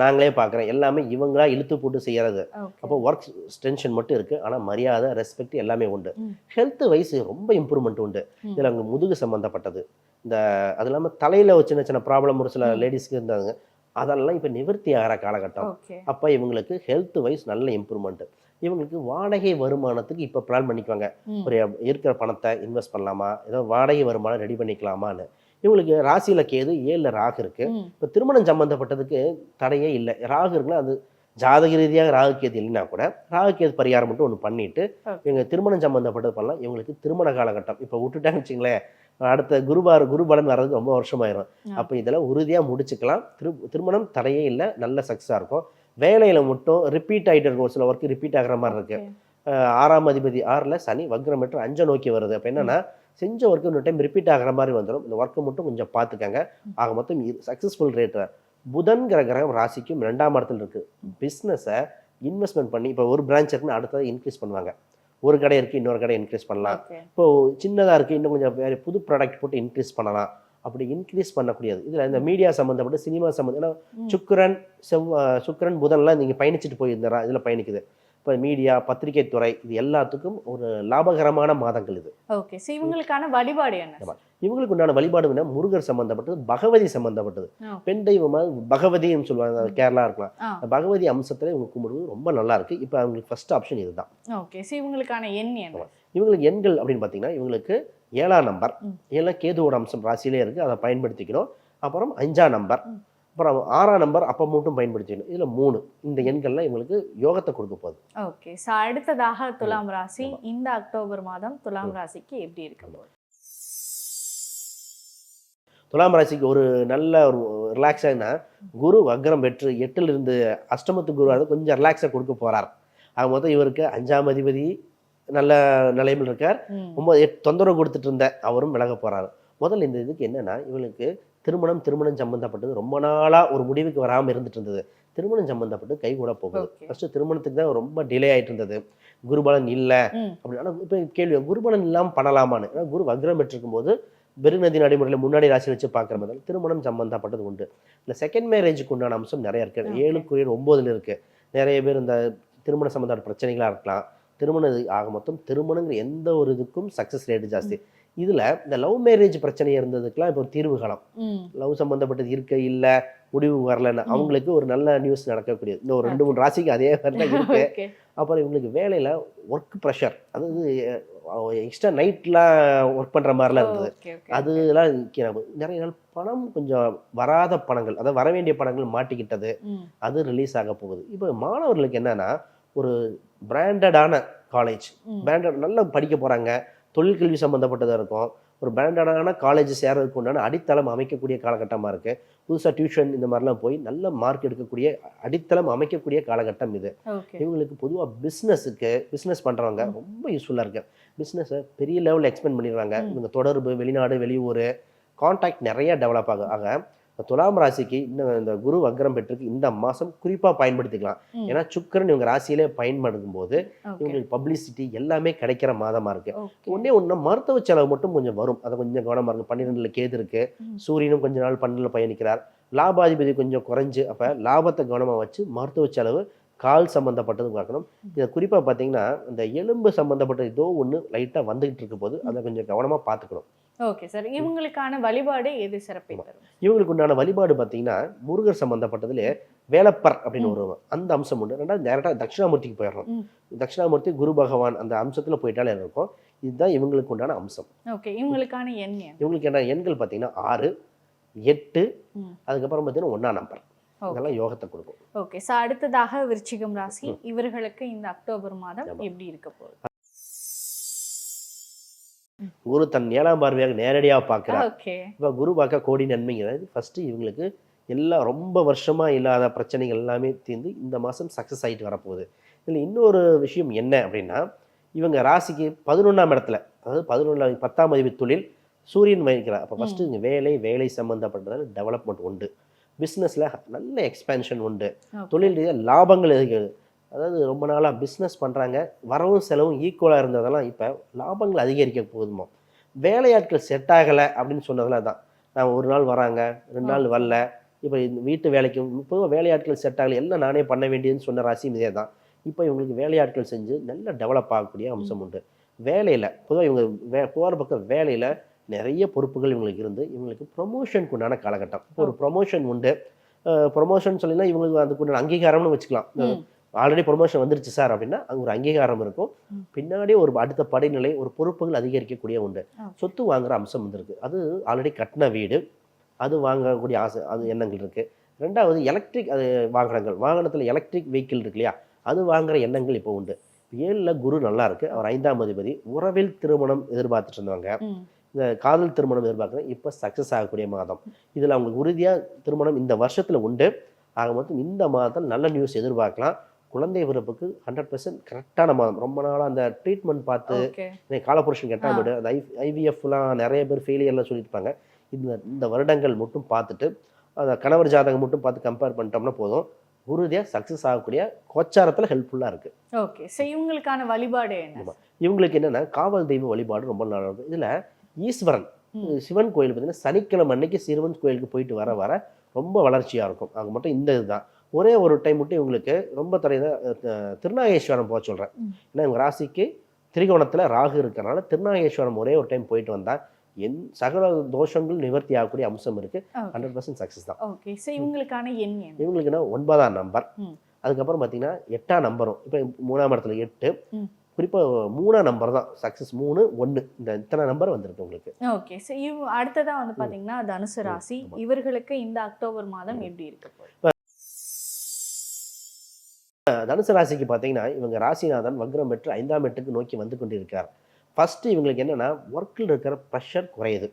C: நாங்களே பார்க்குறோம் எல்லாமே இவங்களா இழுத்து போட்டு செய்யறது.
B: ஓகே
C: அப்போ ஒர்க் டென்ஷன் மட்டும் இருக்குது ஆனால் மரியாதை ரெஸ்பெக்ட் எல்லாமே உண்டு. ஹெல்த் வைஸ் ரொம்ப இம்ப்ரூவ்மெண்ட் உண்டு. இதில் அவங்க முதுகு சம்மந்தப்பட்டது இந்த அது இல்லாமல் தலையில் ஒரு சின்ன சின்ன ப்ராப்ளம் ஒரு சில. லேடிஸ்க்கு இருந்தாங்க. அதெல்லாம் இப்போ நிவர்த்தி ஆகிற காலகட்டம். அப்போ இவங்களுக்கு ஹெல்த் வைஸ் நல்ல இம்ப்ரூவ்மெண்ட் இவங்களுக்கு வாடகை வருமானத்துக்கு இப்போ பிளான் பண்ணிக்குவாங்க. ஒரு இருக்கிற பணத்தை இன்வெஸ்ட் பண்ணலாமா? ஏதோ வாடகை வருமானம் ரெடி பண்ணிக்கலாமான்னு. இவங்களுக்கு ராசியில் கேது ஏழில் ராகு இருக்கு.
B: ம்.
C: இப்போ திருமணம் சம்மந்தப்பட்டதுக்கு தடையே இல்லை. ராகு இருக்குன்னா அது ஜாதக ரீதியாக ராகு கேது இல்லைன்னா கூட ராகு கேது பரிகாரம் மட்டும் ஒன்று பண்ணிட்டு. இவங்க திருமணம் சம்மந்தப்பட்டது பண்ணலாம். இவங்களுக்கு திருமண காலகட்டம். இப்போ விட்டுட்டாங்கன்னு வச்சுங்களேன் அடுத்த குருபார் குருபலன் வர்றதுக்கு ரொம்ப வருஷமாயிரும். அப்போ இதெல்லாம் உறுதியாக முடிச்சுக்கலாம். திரு திருமணம் தடையே இல்லை. நல்ல சக்ஸஸாக இருக்கும். வேலையில் மட்டும் ரிப்பீட் ஆகிட்டு இருக்கும் ஒரு சில ஒர்க்கு ரிப்பீட் ஆகிற மாதிரி இருக்கு.
B: Okay.
C: அஹ் ஆறாம் அதிபதி ஆறில் சனி வக்ரம் பெற்று அஞ்சை நோக்கி வருது. அப்போ என்னன்னா செஞ்ச ஒர்க்கு இன்னொரு டைம் ரிப்பீட் ஆகிற மாதிரி வந்துடும் இந்த ஒர்க்கை மட்டும் கொஞ்சம் பார்த்துக்கங்க ஆக மொத்தம் சக்ஸஸ்ஃபுல் ரேட் புதன்கிற கிரகம் ராசிக்கும் ரெண்டாம் இடத்துல இருக்கு. பிஸ்னஸை இன்வெஸ்ட்மெண்ட் பண்ணி இப்போ ஒரு பிரான்ச் இருக்குன்னு அடுத்ததை இன்க்ரீஸ் பண்ணுவாங்க. ஒரு கடை இருக்கு இன்னொரு கடை இன்க்ரீஸ் பண்ணலாம்.
B: ஓகே
C: இப்போ சின்னதாக இருக்குது இன்னும் கொஞ்சம் வேறு புது ப்ராடக்ட் போட்டு இன்க்ரீஸ் பண்ணலாம். அப்படி இன்க்ரீஸ் பண்ணக்கூடியது. இதில் இந்த மீடியா சம்மந்தப்பட்ட சினிமா சம்மந்தம் ஏன்னா. சுக்கிரன் செவ் சுக்கிரன் புதன்லாம் நீங்கள் பயணிச்சுட்டு போயிருந்தாரா இதில் பயணிக்குது. இப்போ மீடியா பத்திரிகை துறை இது எல்லாத்துக்கும் ஒரு லாபகரமான மாதங்கள் இது.
B: ஓகே ஸோ இவங்களுக்கான வழிபாடு என்ன.
C: இவங்களுக்கு உண்டான வழிபாடு முருகர் சம்பந்தப்பட்டது பகவதி சம்பந்தப்பட்டது. பெண் தெய்வமா? பகவதின்னு சொல்லுவாங்க. கேரளா இருக்கலாம். பகவதி அம்சத்துல இவங்க கும்பிடுறது ரொம்ப நல்லா இருக்கு. இப்போ அவங்களுக்கு ஃபர்ஸ்ட் ஆப்ஷன் இதுதான்.
B: ஓகே ஸோ இவங்களுக்கான எண் என்ன?
C: இவங்களுக்கு எண்கள் அப்படின்னு பார்த்தீங்கன்னா இவங்களுக்கு ஏழாம் நம்பர். ஏழாம் கேதுவோட அம்சம் ராசியிலே இருக்குது அதை பயன்படுத்திக்கணும். அப்புறம் அஞ்சாம் நம்பர். அப்புறம் ஆறாம் நம்பர் அப்போ மட்டும் பயன்படுத்திக்கணும். இதில் மூணு. இந்த எண்கள்லாம் இவங்களுக்கு யோகத்தை கொடுக்க போகுது.
B: ஓகே. ஸோ அடுத்ததாக துலாம் ராசி. இந்த அக்டோபர் மாதம் துலாம் ராசிக்கு எப்படி இருக்க? போகுது
C: துலாம் ராசிக்கு ஒரு நல்ல ஒரு ரிலாக்ஸானா குரு வக்ரம் பெற்று எட்டுல இருந்து அஷ்டமத்து குரு கொஞ்சம் ரிலாக்ஸாக கொடுக்க போறார். ஆக மொத்தம் இவருக்கு அஞ்சாம் அதிபதி நல்ல நிலைமையில் இருக்கார். எட்டு தொந்தரவு கொடுத்துட்டு இருந்த அவரும் விலக போறாரு. முதல்ல இந்த இதுக்கு என்னன்னா இவங்களுக்கு திருமணம் திருமணம் சம்பந்தப்பட்டது ரொம்ப நாளா ஒரு முடிவுக்கு வராம இருந்துட்டு இருந்தது திருமணம் சம்பந்தப்பட்டு கை கூட போகுது. ஃபர்ஸ்ட் திருமணத்துக்கு தான் ரொம்ப டிலே ஆயிட்டு இருந்தது குருபலன் இல்ல
B: ம்.
C: அப்படி ஆனா இப்போ கேள்வி குருபலன் இல்லாம பண்ணலாமான்னு? ஏன்னா குரு வக்ரம் பெற்றிருக்கும் போது பெருநதி நடைமுறையில் முன்னாடி ராசி வச்சு பார்க்குற மாதிரி திருமணம் சம்பந்தப்பட்டது உண்டு. இல்லை செகண்ட் மேரேஜுக்கு உண்டான அம்சம் நிறைய இருக்கு. ஏழுக்குரிய ஒன்பதுல இருக்கு. நிறைய பேர் இந்த திருமண சம்பந்தப்பட்ட பிரச்சனைகளா இருக்கலாம். திருமண இது ஆக மொத்தம் திருமணங்கிற எந்த ஒரு இதுக்கும் சக்ஸஸ் ரேட் ஜாஸ்தி இதுல இந்த லவ் மேரேஜ் பிரச்சனை இருந்ததுக்கெல்லாம் இப்போ தீர்வு காலம். லவ் சம்பந்தப்பட்டது இருக்க இல்ல முடிவு வரலன்னு. அவங்களுக்கு ஒரு நல்ல நியூஸ் நடக்கக்கூடியது இந்த ஒரு ரெண்டு மூணு ராசிக்கு அதே மாதிரி தான் <laughs> இருக்கு. அப்புறம் இவங்களுக்கு வேலையில ஒர்க் ப்ரெஷர் அதாவது எக்ஸ்ட்ரா நைட்லாம் ஒர்க் பண்ற மாதிரிலாம் இருந்தது
B: okay.
C: அதுலாம் நிறைய நாள் பணம் கொஞ்சம் வராத பணங்கள் அதாவது வர வேண்டிய பணங்கள் மாட்டிக்கிட்டது. அது ரிலீஸ் ஆக போகுது இப்போ மாணவர்களுக்கு என்னன்னா ஒரு பிராண்டடான காலேஜ். பிராண்டட் நல்லா படிக்க போறாங்க. தொழிற்கல்வி சம்மந்தப்பட்டதாக இருக்கும். ஒரு பிராண்டடான காலேஜ் சேர்றதுக்கு உண்டான அடித்தளம் அமைக்கக்கூடிய காலகட்டமாக இருக்கு. புதுசாக டியூஷன் இந்த மாதிரிலாம் போய் நல்ல மார்க் எடுக்கக்கூடிய அடித்தளம் அமைக்கக்கூடிய காலகட்டம் இது. இவங்களுக்கு பொதுவாக பிஸ்னஸுக்கு பிஸ்னஸ் பண்ணுறவங்க ரொம்ப யூஸ்ஃபுல்லாக இருக்கு. பிஸ்னஸை பெரிய லெவலில் எக்ஸ்பெண்ட் பண்ணிடுவாங்க
B: ம்.
C: இவங்க தொடர்பு வெளிநாடு வெளியூர் கான்டாக்ட் நிறைய டெவலப் ஆகும் ஆக இந்த துலாம் ராசிக்கு இன்னும் இந்த குரு வக்ரம் பெற்றுக்கு இந்த மாதம் குறிப்பாக பயன்படுத்திக்கலாம். ஏன்னா சுக்கிரன் இவங்க ராசியிலே பயன்படுத்தும் போது. இவங்களுக்கு பப்ளிசிட்டி எல்லாமே கிடைக்கிற மாதமா இருக்கு. ஒண்ணே ஒன்று மருத்துவ செலவு மட்டும் கொஞ்சம் வரும். அதை கொஞ்சம் கவனமா இருக்கு. பன்னிரெண்டுல கேது இருக்கு. சூரியனும் கொஞ்ச நாள் பன்னெண்டுல பயணிக்கிறார். லாபாதிபதி கொஞ்சம் குறைஞ்சு அப்ப லாபத்தை கவனமா வச்சு மருத்துவ செலவு கால் சம்பந்தப்பட்டது பார்க்கணும். இதை குறிப்பா பாத்தீங்கன்னா இந்த எலும்பு சம்பந்தப்பட்ட ஏதோ ஒண்ணு லைட்டா வந்துகிட்டு இருக்க போது அதை கொஞ்சம் கவனமா பார்த்துக்கணும்.
B: ஓகே சார் இவங்களுக்கான வழிபாடு எது சிறப்பை
C: இவங்களுக்கு உண்டான வழிபாடு பார்த்தீங்கன்னா முருகர் சம்பந்தப்பட்டதுல வேலப்பர் அப்படின்னு ஒரு அந்த அம்சம் உண்டு. ரெண்டாவது டேரக்டாக தட்சிணாமூர்த்திக்கு போயிடணும்
B: ம்.
C: தட்சிணாமூர்த்தி குரு பகவான் அந்த அம்சத்துல போயிட்டாலே இருக்கும். இதுதான் இவங்களுக்கு உண்டான அம்சம்.
B: ஓகே இவங்களுக்கான எண்
C: இவங்களுக்கு என்ன எண்கள் பார்த்தீங்கன்னா ஆறு எட்டு. அதுக்கப்புறம் பார்த்தீங்கன்னா ஒன்றா நம்பர். இதெல்லாம் யோகத்தை கொடுக்கும்.
B: ஓகே ஸோ அடுத்ததாக விருச்சிகம் ராசி இவர்களுக்கு இந்த அக்டோபர் மாதம். எப்படி இருக்க போகுது?
C: குரு தன் ஏழாம் பார்வையாக நேரடியாக பார்க்குறார். இப்போ குரு பார்க்க கோடி நன்மைங்கிறது ஃபர்ஸ்ட் இவங்களுக்கு எல்லாம் ரொம்ப வருஷமா இல்லாத பிரச்சனைகள் எல்லாமே தீர்ந்து இந்த மாதம் சக்ஸஸ் ஆகிட்டு வரப்போகுது. இதில் இன்னொரு விஷயம் என்ன அப்படின்னா இவங்க ராசிக்கு பதினொன்றாம் இடத்துல அதாவது பதினொன்றாம் பத்தாம் அதிபதி தொழில் சூரியன் வகிக்கிறார். அப்போ ஃபஸ்ட்டு இங்கே வேலை வேலை சம்மந்தப்பட்டதால் டெவலப்மெண்ட் உண்டு. பிஸ்னஸில் நல்ல எக்ஸ்பேன்ஷன் உண்டு. தொழில் ரீதியாக லாபங்கள் இருக்கிறது அதாவது ரொம்ப நாளாக பிஸ்னஸ் பண்ணுறாங்க வரவும் செலவும் ஈக்குவலாக இருந்ததெல்லாம் இப்போ லாபங்கள் அதிகரிக்க போகுதுமா வேலையாட்கள் செட் ஆகலை அப்படின்னு சொன்னதெல்லாம் தான் நான் ஒரு நாள் வராங்க ரெண்டு நாள் வரல. இப்போ இந்த வீட்டு வேலைக்கு பொதுவாக வேலையாட்கள் செட் ஆகலை எல்லாம் நானே பண்ண வேண்டியதுன்னு சொன்ன ராசியும் இதே தான். இப்போ இவங்களுக்கு வேலையாட்கள் செஞ்சு நல்ல டெவலப் ஆகக்கூடிய அம்சம் உண்டு. வேலையில் பொதுவாக இவங்க வே போகிற பக்கம் வேலையில் நிறைய பொறுப்புகள் இவங்களுக்கு இருந்து இவங்களுக்கு ப்ரொமோஷனுக்கு உண்டான காலகட்டம். இப்போ ஒரு ப்ரொமோஷன் உண்டு. ப்ரொமோஷன் சொல்லினா இவங்களுக்கு அதுக்கு உண்டான அங்கீகாரம்னு வச்சுக்கலாம். ஆல்ரெடி ப்ரொமோஷன் வந்துருச்சு சார் அப்படின்னா அங்கே ஒரு அங்கீகாரம் இருக்கும். பின்னாடி ஒரு அடுத்த படிநிலை ஒரு பொறுப்புகள் அதிகரிக்கக்கூடிய உண்டு. சொத்து வாங்குற அம்சம் வந்திருக்கு. அது ஆல்ரெடி கட்டின வீடு அது வாங்கக்கூடிய ஆசை அது எண்ணங்கள் இருக்கு. ரெண்டாவது எலக்ட்ரிக் அது வாகனங்கள். வாகனத்தில் எலக்ட்ரிக் வெஹிக்கிள் இருக்கு இல்லையா? அது வாங்குற எண்ணங்கள் இப்போ உண்டு. ஏழில் குரு நல்லா இருக்கு. அவர் ஐந்தாம் அதிபதி. உறவில் திருமணம் எதிர்பார்த்துட்டு இருந்தவங்க. இந்த காதல் திருமணம் எதிர்பார்க்குறேன் இப்போ சக்ஸஸ் ஆகக்கூடிய மாதம். இதில் அவங்களுக்கு உறுதியாக திருமணம் இந்த வருஷத்தில் உண்டு. ஆக மொத்தம் இந்த மாதத்தில் நல்ல நியூஸ் எதிர்பார்க்கலாம். குழந்தை பிறப்புக்கு ஹண்ட்ரட் பர்சன்ட் கரெக்டான மாதம் ரொம்ப நாளாக அந்த ட்ரீட்மெண்ட் பார்த்து காலபுருஷன் கெட்டாம போய்டு. அந்த ஐ ஐவிஎஃப்லாம் நிறைய பேர் ஃபெயிலியர்லாம் சொல்லியிருப்பாங்க. இந்த இந்த வருடங்கள் மட்டும் பார்த்துட்டு அந்த கணவர் ஜாதகம் மட்டும் பார்த்து கம்பேர் பண்ணிட்டோம்னா போதும். உறுதியாக சக்ஸஸ் ஆகக்கூடிய கோச்சாரத்தில் ஹெல்ப்ஃபுல்லாக இருக்குது
B: ஓகே ஸோ இவங்களுக்கான வழிபாடு என்ன.
C: இவங்களுக்கு என்னென்னா காவல் தெய்வ வழிபாடு ரொம்ப நல்லா இருக்கும். இதில் ஈஸ்வரன் சிவன் கோயில் பார்த்தீங்கன்னா சனிக்கிழமை அன்னைக்கு சிறுவன் கோயிலுக்கு போயிட்டு வர வர ரொம்ப வளர்ச்சியாக இருக்கும். அங்கே மட்டும் இந்த இதுதான். ஒரே ஒரு டைம் மட்டும் இவங்களுக்கு ரொம்ப தரையில திருநாகேஸ்வரம் போக சொல்கிறேன். ஏன்னா இவங்க ராசிக்கு திரிகோணத்தில் ராகு இருக்கிறனால திருநாகேஸ்வரம் ஒரே ஒரு டைம் போயிட்டு வந்தால் என் சகல தோஷங்கள் நிவர்த்தி ஆகக்கூடிய அம்சம் இருக்குது ஹண்ட்ரட் பர்சன்ட் சக்ஸஸ் தான்.
B: ஓகே ஸோ இவங்களுக்கான எண் என்ன?
C: இவங்களுக்கு என்ன ஒன்பதாம் நம்பர். அதுக்கப்புறம் பார்த்தீங்கன்னா எட்டாம் நம்பரும் இப்போ மூணாம் இடத்துல எட்டு. குறிப்பாக மூணாம் நம்பர் தான். சக்ஸஸ் மூணு ஒன்று இந்த இத்தனை நம்பர் வந்திருக்கு உங்களுக்கு.
B: ஓகே ஸோ இவ் அடுத்ததா வந்து பாத்தீங்கன்னா தனுசு ராசி. இவர்களுக்கு இந்த அக்டோபர் மாதம் எப்படி இருக்க?
C: தனுசு ராசிக்கு பார்த்தீங்கன்னா இவங்க ராசிநாதன் வக்ரம் பெற்று ஐந்தாம் எட்டுக்கு நோக்கி வந்து கொண்டிருக்கார். ஃபஸ்ட்டு இவங்களுக்கு என்னென்னா ஒர்க்கில் இருக்கிற ப்ரெஷர் குறையுது.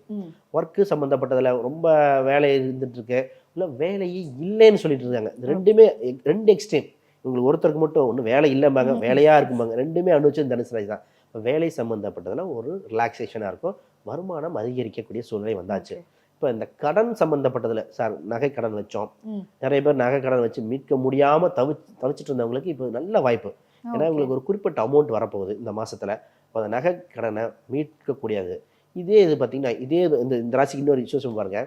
C: ஒர்க்கு சம்மந்தப்பட்டதில் ரொம்ப வேலை இருந்துட்டு இருக்கு. இல்லை வேலையே இல்லைன்னு சொல்லிட்டு இருக்காங்க. ரெண்டுமே ரெண்டு எக்ஸ்ட்ரீம் இவங்களுக்கு ஒருத்தருக்கு மட்டும் ஒன்றும் வேலை இல்லைம்பாங்க வேலையாக இருக்கும்பாங்க. ரெண்டுமே அனுபவிச்சு தனுசு ராசி தான். இப்ப வேலை சம்மந்தப்பட்டதில் ஒரு ரிலாக்ஸேஷனாக இருக்கும். வருமானம் அதிகரிக்கக்கூடிய சூழ்நிலை வந்தாச்சு. இப்போ இந்த கடன் சம்மந்தப்பட்டதில் சார் நகை கடன் வச்சோம். நிறைய பேர் நகை கடன் வச்சு மீட்க முடியாமல் தவி தவிச்சிட்டு இருந்தவங்களுக்கு இப்போ நல்ல வாய்ப்பு. ஏன்னா. உங்களுக்கு ஒரு குறிப்பிட்ட அமௌண்ட் வரப்போகுது இந்த மாசத்துல. அப்ப அந்த நகை கடனை மீட்கக்கூடியது இதே இது பார்த்தீங்கன்னா இதே இந்த இந்த ராசிக்கு இன்னொரு இஷ்யூஸ் பாருங்க.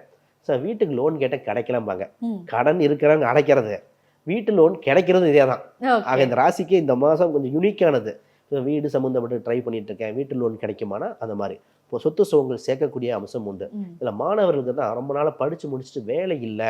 C: சார் வீட்டுக்கு லோன் கேட்டால் கிடைக்கலாம்பாங்க. கடன் இருக்கிறவங்க அடைக்கிறது வீட்டு லோன் கிடைக்கிறது இதே தான். ஆக இந்த ராசிக்கு இந்த மாதம் கொஞ்சம் யூனிக்கானது வீடு சம்மந்தப்பட்டு ட்ரை பண்ணிட்டு இருக்கேன். வீட்டு லோன் கிடைக்குமானா அந்த மாதிரி. இப்போ சொத்து சுகங்கள் சேர்க்கக்கூடிய அம்சம் உண்டு. இதில் மாணவர்களுக்கு தான் ரொம்ப நாளாக படித்து முடிச்சுட்டு வேலை இல்லை.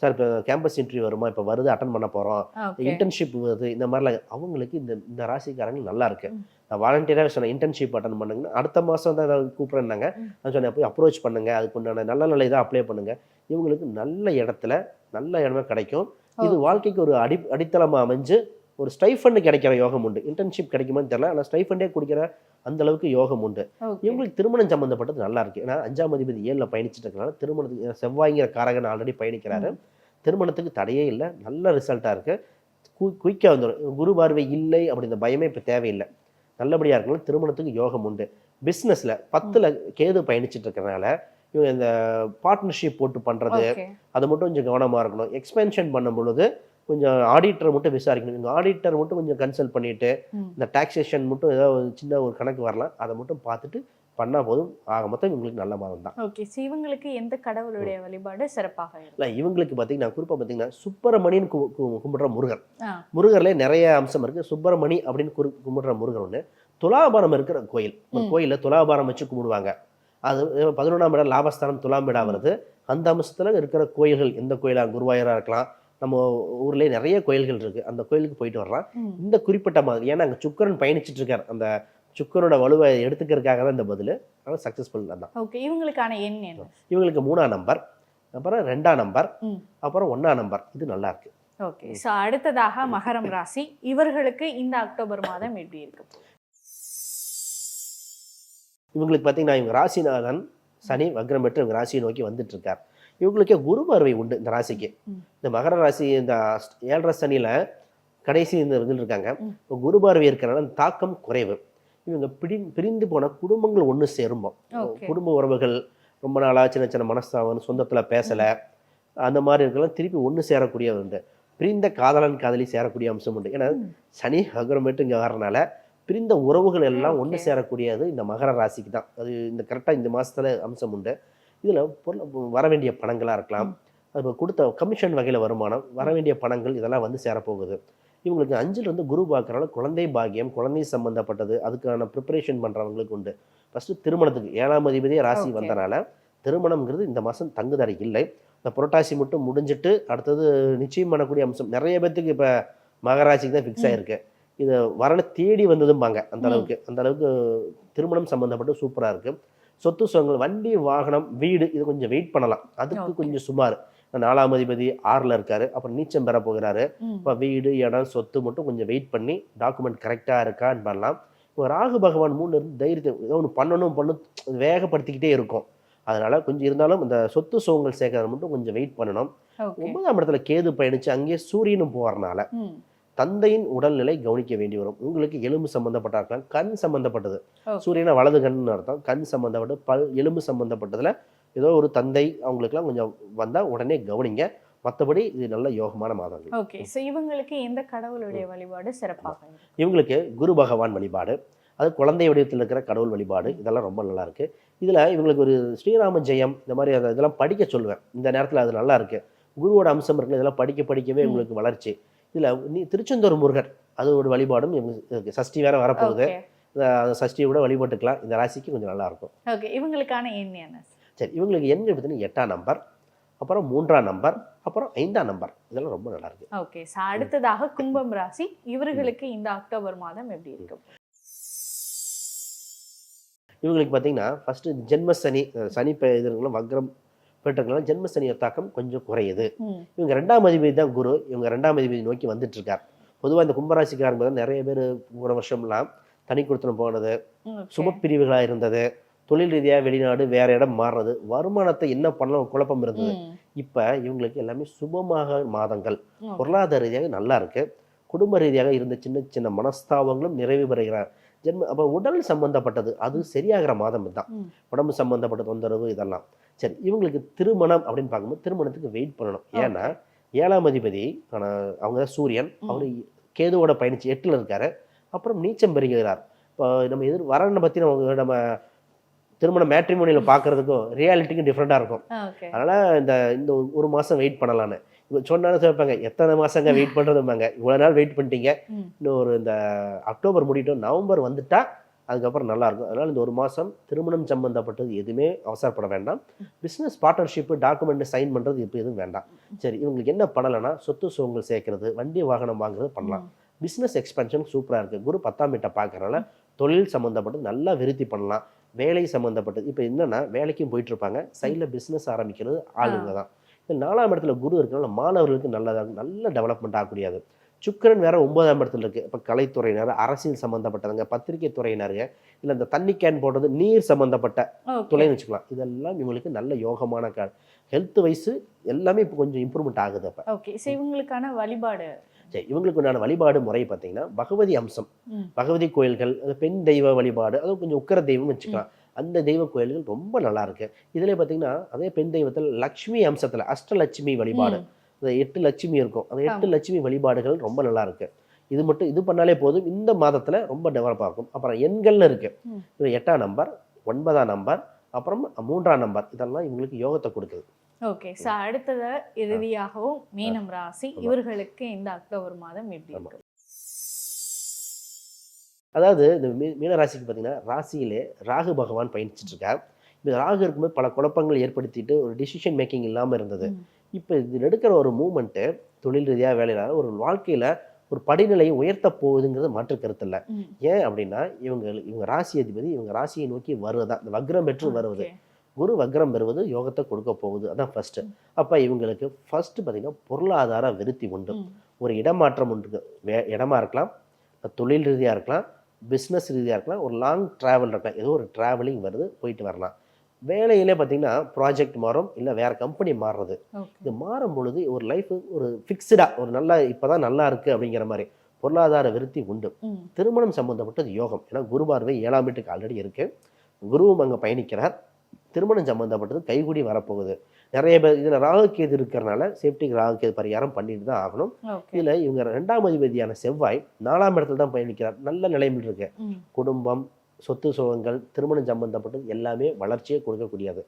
C: சார் இப்போ கேம்பஸ் இன்டர்வியூ வருமா? இப்போ வருது அட்டன் பண்ண போகிறோம். இன்டர்ன்ஷிப் வருது இந்த மாதிரிலாம் அவங்களுக்கு இந்த இந்த ராசிக்காரங்க நல்லா இருக்கு. நான் வாலண்டியராக சொன்னேன் இன்டர்ன்ஷிப் அட்டன் பண்ணுங்கன்னா அடுத்த மாதம் தான் ஏதாவது கூப்பிட்றேன்னாங்க. நான் சொன்னேன் போய் அப்ரோச் பண்ணுங்க. அதுக்கு உண்டான நல்ல நல்ல இதாக அப்ளை பண்ணுங்க. இவங்களுக்கு நல்ல இடத்துல நல்ல இடமே கிடைக்கும். இது வாழ்க்கைக்கு ஒரு அடி அடித்தளமாக அமைஞ்சு ஒரு ஸ்டைஃபண்ட் கிடைக்கிற யோகம் உண்டு. இன்டர்ன்ஷிப் கிடைக்குமான்னு தெரியல ஆனால் ஸ்டைஃபண்டே குடிக்கிற அந்த அளவுக்கு யோகம் உண்டு. இவங்களுக்கு திருமணம் சம்மந்தப்பட்டது நல்லா இருக்கு. ஏன்னா அஞ்சாம் அதிபதி ஏழில் பயணிச்சுட்டு இருக்கனால திருமணத்துக்கு செவ்வாய்ங்கிற காரகன் ஆல்ரெடி பயணிக்கிறாரு. திருமணத்துக்கு தடையே இல்லை. நல்ல ரிசல்ட்டாக இருக்கு. குயிக்காக வந்துடும் குரு பார்வை இல்லை அப்படின்ற பயமே இப்போ தேவையில்லை. நல்லபடியாக இருக்கணும் திருமணத்துக்கு யோகம் உண்டு. பிஸ்னஸில் பத்தில் கேது பயணிச்சுட்டு இருக்கறனால இவங்க இந்த பார்ட்னர்ஷிப் போட்டு பண்ணுறது. அது மட்டும் கொஞ்சம் கவனமாக இருக்கணும். எக்ஸ்பென்ஷன் பண்ணும் பொழுது கொஞ்சம் ஆடிட்டர் மட்டும் விசாரிக்கணும். இவங்க ஆடிட்டர் மட்டும் கொஞ்சம் கன்சல்ட் பண்ணிட்டு. இந்த டாக்ஸேஷன் மட்டும் ஏதாவது ஒரு சின்ன ஒரு கணக்கு வரலாம் அதை மட்டும் பார்த்துட்டு பண்ணால் போதும். ஆக மொத்தம் இவங்களுக்கு நல்ல மாதம் தான்.
B: ஓகே ஸோ இவங்களுக்கு எந்த கடவுளுடைய வழிபாடு சிறப்பாக
C: இல்லை இவங்களுக்கு பார்த்தீங்கன்னா குறிப்பாக பார்த்தீங்கன்னா கு- கும்பிடுற முருகன்
B: ஆ.
C: முருகர்ல நிறைய அம்சம் இருக்குது சுப்பிரமணி அப்படின்னு குறி கும்பிடுற முருகன் ஒன்று துலாபாரம் இருக்கிற கோயில். ஒரு. கோயிலில் துலாபாரம் வச்சு கும்பிடுவாங்க. அது பதினொன்றாம் இடம் லாபஸ்தானம் துலாம் இடம் வருது. அந்த அம்சத்தில் இருக்கிற கோயில்கள் எந்த கோயிலாக குருவாயூராக இருக்கலாம் நம்ம ஊர்லேயே நிறைய கோயில்கள் இருக்குது அந்த கோயிலுக்கு போயிட்டு வரலாம்
B: ம்.
C: இந்த குறிப்பிட்ட மாதிரி ஏன்னா அங்கே சுக்கரன் பயணிச்சிட்டு இருக்கார். அந்த சுக்கரோட வலுவை எடுத்துக்கிறதுக்காக தான் இந்த பதில். அதனால் சக்ஸஸ்ஃபுல் தான்.
B: ஓகே இவங்களுக்கான எண் என்ன?
C: இவங்களுக்கு மூணாம் நம்பர் அப்புறம் ரெண்டாம் நம்பர். அப்புறம் ஒன்றாம் நம்பர் இது நல்லா இருக்கு.
B: ஓகே ஸோ அடுத்ததாக மகரம் ராசி. இவர்களுக்கு இந்த அக்டோபர் மாதம் எப்படி இருக்கும்?
C: இவங்களுக்கு பார்த்தீங்கன்னா இவங்க ராசிநாதன் சனி வக்ரம் பெற்று இவங்க ராசியை நோக்கி வந்துட்டு இருக்கார். இவங்களுக்கே குரு பார்வை உண்டு இந்த ராசிக்கு. இந்த மகர ராசி இந்த ஏழரை சனியில கடைசி இந்த இதில் இருக்காங்க. குரு பார்வை இருக்கிறனால தாக்கம் குறைவு. இவங்க பிடி பிரிந்து போன குடும்பங்கள் ஒன்று சேரும்போம். குடும்ப உறவுகள் ரொம்ப நாளாக சின்ன சின்ன மனஸ்தாபம் சொந்தத்தில் பேசலை. அந்த மாதிரி இருக்கலாம் திருப்பி ஒன்று சேரக்கூடிய உண்டு. பிரிந்த காதலன் காதலி சேரக்கூடிய அம்சம் உண்டு. ஏன்னா. சனி வக்ரமேட்டு இங்கே வரனால பிரிந்த உறவுகள் எல்லாம் ஒன்று. சேரக்கூடியது இந்த மகர ராசிக்கு தான். அது இந்த கரெக்டாக இந்த மாசத்துல அம்சம் உண்டு. இதில் பொருள் வர வேண்டிய பணங்களாக இருக்கலாம் அது கொடுத்த கமிஷன் வகையில் வருமானம் வர வேண்டிய பணங்கள் இதெல்லாம் வந்து சேரப்போகுது. இவங்களுக்கு அஞ்சுல இருந்து குரு பார்க்கறனால குழந்தை பாக்கியம் குழந்தை சம்பந்தப்பட்டது அதுக்கான ப்ரிப்பரேஷன் பண்ணுறவங்களுக்கு உண்டு. ஃபஸ்ட்டு திருமணத்துக்கு ஏழாம் அதிபதியே ராசி. வந்தனால திருமணம்ங்கிறது இந்த மாதம் தங்குதடை இல்லை. இந்த புரட்டாசி மட்டும் முடிஞ்சிட்டு அடுத்தது நிச்சயம் பண்ணக்கூடிய அம்சம். நிறைய பேர்த்துக்கு இப்போ மகராசிக்கு தான் ஃபிக்ஸ்
B: ம்.
C: ஆயிருக்கு. இது வரனை தேடி வந்ததும்பாங்க அந்த. அளவுக்கு. அந்த அளவுக்கு திருமணம் சம்மந்தப்பட்டு சூப்பராக இருக்கு. சொத்து சுகங்கள் வண்டி வாகனம் வீடு இது கொஞ்சம் வெயிட் பண்ணலாம். அதுக்கு. கொஞ்சம் சுமார். நாலாம் அதிபதி ஆறில் இருக்காரு. அப்புறம் நீச்சம் பெற போகிறாரு. இப்போ வீடு இடம் சொத்து மட்டும் கொஞ்சம் வெயிட் பண்ணி டாக்குமெண்ட் கரெக்டாக இருக்கான்னு பண்ணலாம் இப்போ ராகு பகவான் மூணு இருந்து தைரியத்தை ஏதோ ஒன்று பண்ணணும் பண்ணு வேகப்படுத்திக்கிட்டே இருக்கும். அதனால கொஞ்சம் இருந்தாலும் இந்த சொத்து சுகங்கள் சேர்க்கறது மட்டும் கொஞ்சம் வெயிட் பண்ணணும். ஒன்பதாம் இடத்துல கேது பயணிச்சு அங்கேயே சூரியனும் போகிறனால தந்தையின் உடல்நிலை கவனிக்க வேண்டி வரும். உங்களுக்கு எலும்பு சம்பந்தப்பட்ட இருக்கலாம் கண் சம்பந்தப்பட்டது. சூரியனை வலது கண்ணுன்னு அர்த்தம். கண் சம்பந்தப்பட்ட பல் எலும்பு சம்பந்தப்பட்டதுல ஏதோ ஒரு தந்தை அவங்களுக்குலாம் கொஞ்சம் வந்தா உடனே கவனிங்க. மற்றபடி இது நல்ல யோகமான மாதங்கள்.
B: ஓகே. ஸோ இவங்களுக்கு எந்த கடவுளுடைய வழிபாடு சிறப்பாக
C: இவங்களுக்கு குரு பகவான் வழிபாடு அது குழந்தை வடிவத்தில் இருக்கிற கடவுள் வழிபாடு இதெல்லாம் ரொம்ப நல்லா இருக்கு. இதுல இவங்களுக்கு ஒரு ஸ்ரீராம ஜெயம் இந்த மாதிரி அதை இதெல்லாம் படிக்க சொல்லுவேன் இந்த நேரத்துல அது நல்லா இருக்கு. குருவோட அம்சம் இருக்குல்ல இதெல்லாம் படிக்க படிக்கவே
B: ம்.
C: உங்களுக்கு வளர்ச்சி. இதுல நீ திருச்செந்தூர் முருகர் அது ஒரு வழிபாடும் சஷ்டி வேற வரப்போகுது. அந்த சஷ்டியை கூட வழிபட்டுக்கலாம். இந்த ராசிக்கு கொஞ்சம் நல்லா இருக்கும்.
B: ஓகே இவங்களுக்கான எண் என்ன?
C: சரி இவங்களுக்கு எண்கள் பார்த்தீங்கன்னா எட்டாம் நம்பர் அப்புறம் மூன்றாம் நம்பர் அப்புறம் ஐந்தாம் நம்பர். இதெல்லாம் ரொம்ப நல்லா இருக்கு.
B: ஓகே ஸோ அடுத்ததாக கும்பம் ராசி. இவர்களுக்கு இந்த அக்டோபர் மாதம் எப்படி இருக்கும்?
C: இவங்களுக்கு பார்த்தீங்கன்னா ஃபர்ஸ்ட் ஜென்ம சனி சனி பெ- இது இருக்குல்ல, வக்ரம் பெற்றதுனால ஜென்ம சனியோட தாக்கம் கொஞ்சம் குறையுது. இவங்க ரெண்டாம் அதிபதி தான் குரு. இவங்க ரெண்டாம் அதிபதி நோக்கி வந்துட்டு இருக்கார் பொதுவாக இந்த கும்பராசிக்காரங்க தான் நிறைய பேர் போன வருஷம்லாம் தனி கொடுத்துன போனது.
B: Okay.
C: சுப பிரிவுகளாக இருந்தது. தொழில் ரீதியாக வெளிநாடு வேற இடம் மாறுறது. வருமானத்தை என்ன பண்ணலாம் குழப்பம் இருந்தது. இப்போ இவங்களுக்கு எல்லாமே சுபமாக மாதங்கள். பொருளாதார ரீதியாக நல்லா இருக்கு. குடும்ப ரீதியாக இருந்த சின்ன சின்ன மனஸ்தாபங்களும் நிறைவு பெறுகிறார். ஜென்ம அப்போ உடல் சம்பந்தப்பட்டது. அது சரியாகிற மாதம் தான். உடம்பு சம்பந்தப்பட்ட தொந்தரவு இதெல்லாம். சரி இவங்களுக்கு திருமணம் அப்படின்னு பார்க்கும்போது திருமணத்துக்கு வெயிட் பண்ணணும். ஏன்னா ஏழாம் அதிபதி அவங்க சூரியன். அவர் கேதுவோட பயணிச்சு எட்டுல இருக்காரு. அப்புறம் நீச்சம் பெறுகிறார். இப்போ நம்ம எதிர் வரனை பற்றி நம்ம நம்ம திருமண மேட்ரிமோனியில் பார்க்கறதுக்கும் ரியாலிட்டிக்கும் டிஃப்ரெண்ட்டாக இருக்கும். அதனால இந்த இந்த ஒரு- மாசம் வெயிட் பண்ணலான்னு. சொன்னாலும் சொல்லிப்பாங்க எத்தனை மாசங்க வெயிட் <laughs> பண்றதுமாங்க இவ்வளவு நாள் வெயிட் பண்ணிட்டீங்க. இன்னும் ஒரு இந்த அக்டோபர் முடியட்டும் நவம்பர் வந்துட்டா அதுக்கப்புறம் நல்லா இருக்கும் அதனால இந்த ஒரு மாசம் திருமணம் சம்பந்தப்பட்டது எதுவுமே அவசரப்பட வேண்டாம். பிசினஸ் பார்ட்னர்ஷிப் டாக்குமெண்ட் சைன் பண்றது இப்போ எதுவும் வேண்டாம். சரி இவங்களுக்கு என்ன பண்ணலைன்னா சொத்து சுகங்கள் சேர்க்கறது வண்டி வாகனம் வாங்குறது பண்ணலாம். பிசினஸ் எக்ஸ்பென்ஷன் சூப்பரா இருக்கு. குரு பத்தாம் வீட்டை பார்க்கறனால தொழில் சம்மந்தப்பட்டது நல்லா விருத்தி பண்ணலாம். வேலை சம்மந்தப்பட்டது இப்போ என்னன்னா வேலைக்கும் போயிட்டு இருப்பாங்க. சைடில் பிஸ்னஸ் ஆரம்பிக்கிறது ஆளுங்க தான். நாலாம் இடத்துல குரு இருக்கனால மாணவர்களுக்கு நல்லதாக நல்ல டெவலப்மெண்ட் ஆகக்கூடியது. சுக்கிரன் வேற ஒன்பதாம் இடத்துல இருக்கு. இப்போ கலைத்துறையினர் அரசியல் சம்மந்தப்பட்டவங்க பத்திரிகை துறையினருங்க இல்லை இந்த தண்ணி கேன் போடுறது நீர் சம்மந்தப்பட்ட. துறைன்னு வச்சுக்கலாம். இதெல்லாம் இவங்களுக்கு நல்ல யோகமான கால் ஹெல்த் வைஸு எல்லாமே இப்போ கொஞ்சம் இம்ப்ரூவ்மெண்ட் ஆகுது அப்போ.
B: ஓகே ஸோ இவங்களுக்கான வழிபாடு?
C: சரி இவங்களுக்கு உண்டான வழிபாடு முறை பார்த்தீங்கன்னா பகவதி அம்சம். பகவதி கோயில்கள் பெண் தெய்வ வழிபாடு அதுவும் கொஞ்சம் உக்கர தெய்வம் வச்சுக்கலாம். அந்த தெய்வ கோயில்கள் ரொம்ப நல்லா இருக்கு இதுல பார்த்தீங்கன்னா அதே பெண் தெய்வத்தில் லக்ஷ்மி அம்சத்துல அஷ்டலட்சுமி வழிபாடு.
B: ம்.
C: அந்த எட்டு லட்சுமி இருக்கும். அந்த எட்டு லட்சுமி வழிபாடுகள் ரொம்ப நல்லா இருக்கு இது மட்டும் இது பண்ணாலே போதும். இந்த மாதத்துல ரொம்ப டெவலப் ஆகும். அப்புறம் எண்கள்னு இருக்கு. எட்டாம் நம்பர் ஒன்பதாம் நம்பர் அப்புறம் மூன்றாம் நம்பர். இதெல்லாம் இவங்களுக்கு யோகத்தை கொடுக்குது.
B: ஓகே. ஸோ அடுத்தது இறுதியாகவும் மீனம் ராசி. இவர்களுக்கு இந்த அக்டோபர் மாதம் எப்படி. இருக்கு?
C: அதாவது இந்த மீ மீன ராசிக்கு பார்த்தீங்கன்னா ராசியிலே ராகு பகவான் பயணிச்சிட்டு இருக்கார் இந்த ராகு இருக்கும்போது பல குழப்பங்கள் ஏற்படுத்திட்டு ஒரு டிசிஷன் மேக்கிங் இல்லாமல் இருந்தது. இப்போ இது எடுக்கிற ஒரு மூமெண்ட்டு தொழில் ரீதியாக வேலையில ஒரு வாழ்க்கையில் ஒரு படிநிலையை உயர்த்த போகுதுங்கிறது மாற்று கருத்து இல்லை. ஏன் அப்படின்னா இவங்க இவங்க ராசி அதிபதி இவங்க ராசியை நோக்கி வருவதா இந்த வக்ரம் பெற்று வருவது. குரு வக்ரம் பெறுவது யோகத்தை கொடுக்க போகுது. அதான் ஃபர்ஸ்ட் அப்போ இவங்களுக்கு ஃபர்ஸ்ட் பார்த்தீங்கன்னா பொருளாதார விருத்தி உண்டு. ஒரு இடமாற்றம் உண்டு. வே இடமா இருக்கலாம் தொழில் ரீதியாக இருக்கலாம் பிஸ்னஸ் ரீதியாக இருக்கலாம் ஒரு லாங் ட்ராவல் இருக்கலாம். ஏதோ ஒரு ட்ராவலிங் வருது போயிட்டு வரலாம். வேலையிலே பார்த்தீங்கன்னா ப்ராஜெக்ட் மாறும் இல்லை வேற கம்பெனி மாறுறது. இது மாறும் பொழுது ஒரு லைஃப் ஒரு ஃபிக்ஸ்டாக ஒரு நல்லா இப்போதான் நல்லா இருக்கு அப்படிங்கிற மாதிரி பொருளாதார விருத்தி உண்டு. திருமணம் சம்பந்தப்பட்டது யோகம். ஏன்னா குரு பார்வை ஏழாம் வீட்டுக்கு ஆல்ரெடி இருக்கு. குருவும் அங்கே பயணிக்கிறார். திருமணம் சம்பந்தப்பட்டது கைகூடி வரப்போகுது. நிறைய பேர் இதில் ராகு கேது இருக்கிறனால சேஃப்டிக்கு ராகு கேது பரிகாரம் பண்ணிட்டு தான் ஆகணும். இதில் இவங்க ரெண்டாம் அதிபதியான செவ்வாய் நாலாம் இடத்துல தான் பயணிக்கிறார். நல்ல நிலைமையில் இருக்கு. குடும்பம் சொத்து சுகங்கள் திருமணம் சம்பந்தப்பட்டது எல்லாமே வளர்ச்சியை கொடுக்கக்கூடியது.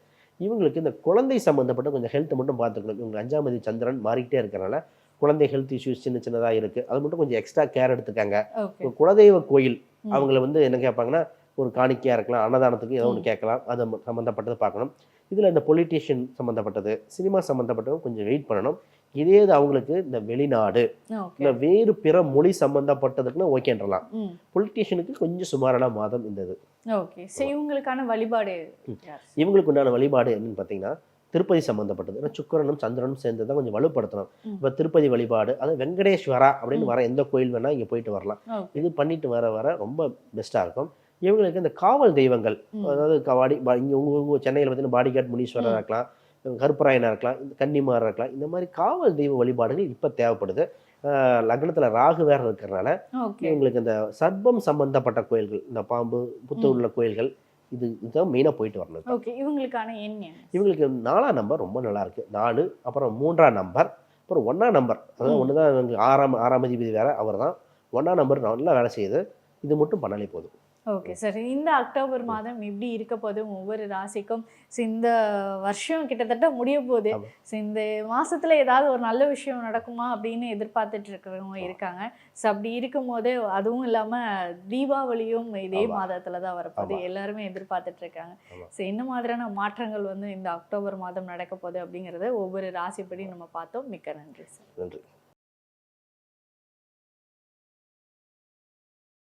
C: இவங்களுக்கு இந்த குழந்தை சம்பந்தப்பட்ட கொஞ்சம் ஹெல்த் மட்டும் பார்த்துக்கணும். இவங்க அஞ்சாம் தேதி சந்திரன் மாறிக்கிட்டே இருக்கறனால குழந்தை ஹெல்த் இஷ்யூஸ் சின்ன சின்னதாக இருக்கு. அது மட்டும் கொஞ்சம் எக்ஸ்ட்ரா கேர் எடுத்துக்காங்க. குலதெய்வ கோயில். அவங்கள வந்து என்ன கேட்பாங்கன்னா ஒரு காணிக்கையா இருக்கலாம் அன்னதானத்துக்கு ஏதோ ஒன்று கேட்கலாம். அது சம்மந்தப்பட்டது பார்க்கணும். இதில் இந்த பொலிட்டீஷியன் சம்மந்தப்பட்டது சினிமா சம்மந்தப்பட்டது கொஞ்சம் வெயிட் பண்ணணும் இதே இது அவங்களுக்கு இந்த வெளிநாடு. இல்லை வேறு பிற மொழி சம்மந்தப்பட்டதுக்குன்னு ஓகேன்றலாம். பொலிட்டீஷியனுக்கு கொஞ்சம் சுமாரான மாதம் இந்த இது
B: ஓகே இவங்களுக்கான வழிபாடு?
C: இவங்களுக்கு உண்டான வழிபாடு என்னன்னு பார்த்தீங்கன்னா திருப்பதி சம்மந்தப்பட்டது ஏன்னா சுக்கிரனும் சந்திரனும் சேர்ந்து தான் கொஞ்சம் வலுப்படுத்தணும். இப்போ திருப்பதி வழிபாடு அது வெங்கடேஸ்வரா அப்படின்னு வர எந்த கோயில் வேணா இங்கே போயிட்டு வரலாம். இது பண்ணிட்டு வர வர ரொம்ப பெஸ்ட்டாக இருக்கும் இவங்களுக்கு இந்த காவல் தெய்வங்கள். அதாவது கவாடி இங்க உங்க உங்க சென்னையில் பார்த்தீங்கன்னா பாடிகார்ட் முனீஸ்வரராக இருக்கலாம் கருப்பராயனா இருக்கலாம் இந்த கன்னிமாரா இருக்கலாம் இந்த மாதிரி காவல் தெய்வ வழிபாடுகள் இப்போ தேவைப்படுது. லக்னத்துல ராகு வேற இருக்கிறனால. இவங்களுக்கு இந்த சர்ப்பம் சம்பந்தப்பட்ட கோயில்கள் இந்த பாம்பு புத்து உள்ள கோயில்கள் இது இதுதான் மெயினாக போயிட்டு வரணும்
B: ஓகே இவங்களுக்கான எண்
C: இவங்களுக்கு நாலாம் நம்பர் ரொம்ப நல்லா இருக்கு. நாலு அப்புறம் மூன்றாம் நம்பர் அப்புறம் ஒன்றாம் நம்பர் அதாவது. ஒன்று தான் இவங்க ஆறாம் ஆறாம் அதிபதி வேற அவர் தான் ஒன்றாம் நம்பர் நல்லா வேலை செய்யுது. இது மட்டும் பண்ணாலே போதும்.
B: Okay sir. இந்த அக்டோபர் மாதம் எப்படி இருக்க போது ஒவ்வொரு ராசிக்கும் So, இந்த வருஷம் கிட்டத்தட்ட முடிய போகுது. So, இந்த மாசத்துல ஏதாவது ஒரு நல்ல விஷயம் நடக்குமா அப்படின்னு எதிர்பார்த்துட்டு இருக்கிறவங்க இருக்காங்க. ஸோ அப்படி இருக்கும்போது அதுவும் இல்லாம தீபாவளியும் இதே. மாதத்துல தான் வரப்போகுது. எல்லாருமே எதிர்பார்த்துட்டு இருக்காங்க. ஸோ என்ன மாதிரியான மாற்றங்கள் வந்து இந்த அக்டோபர் மாதம் நடக்க போகுது அப்படிங்கறத ஒவ்வொரு ராசிப்படி நம்ம பார்த்தோம். மிக்க நன்றி சார்.
C: நன்றி.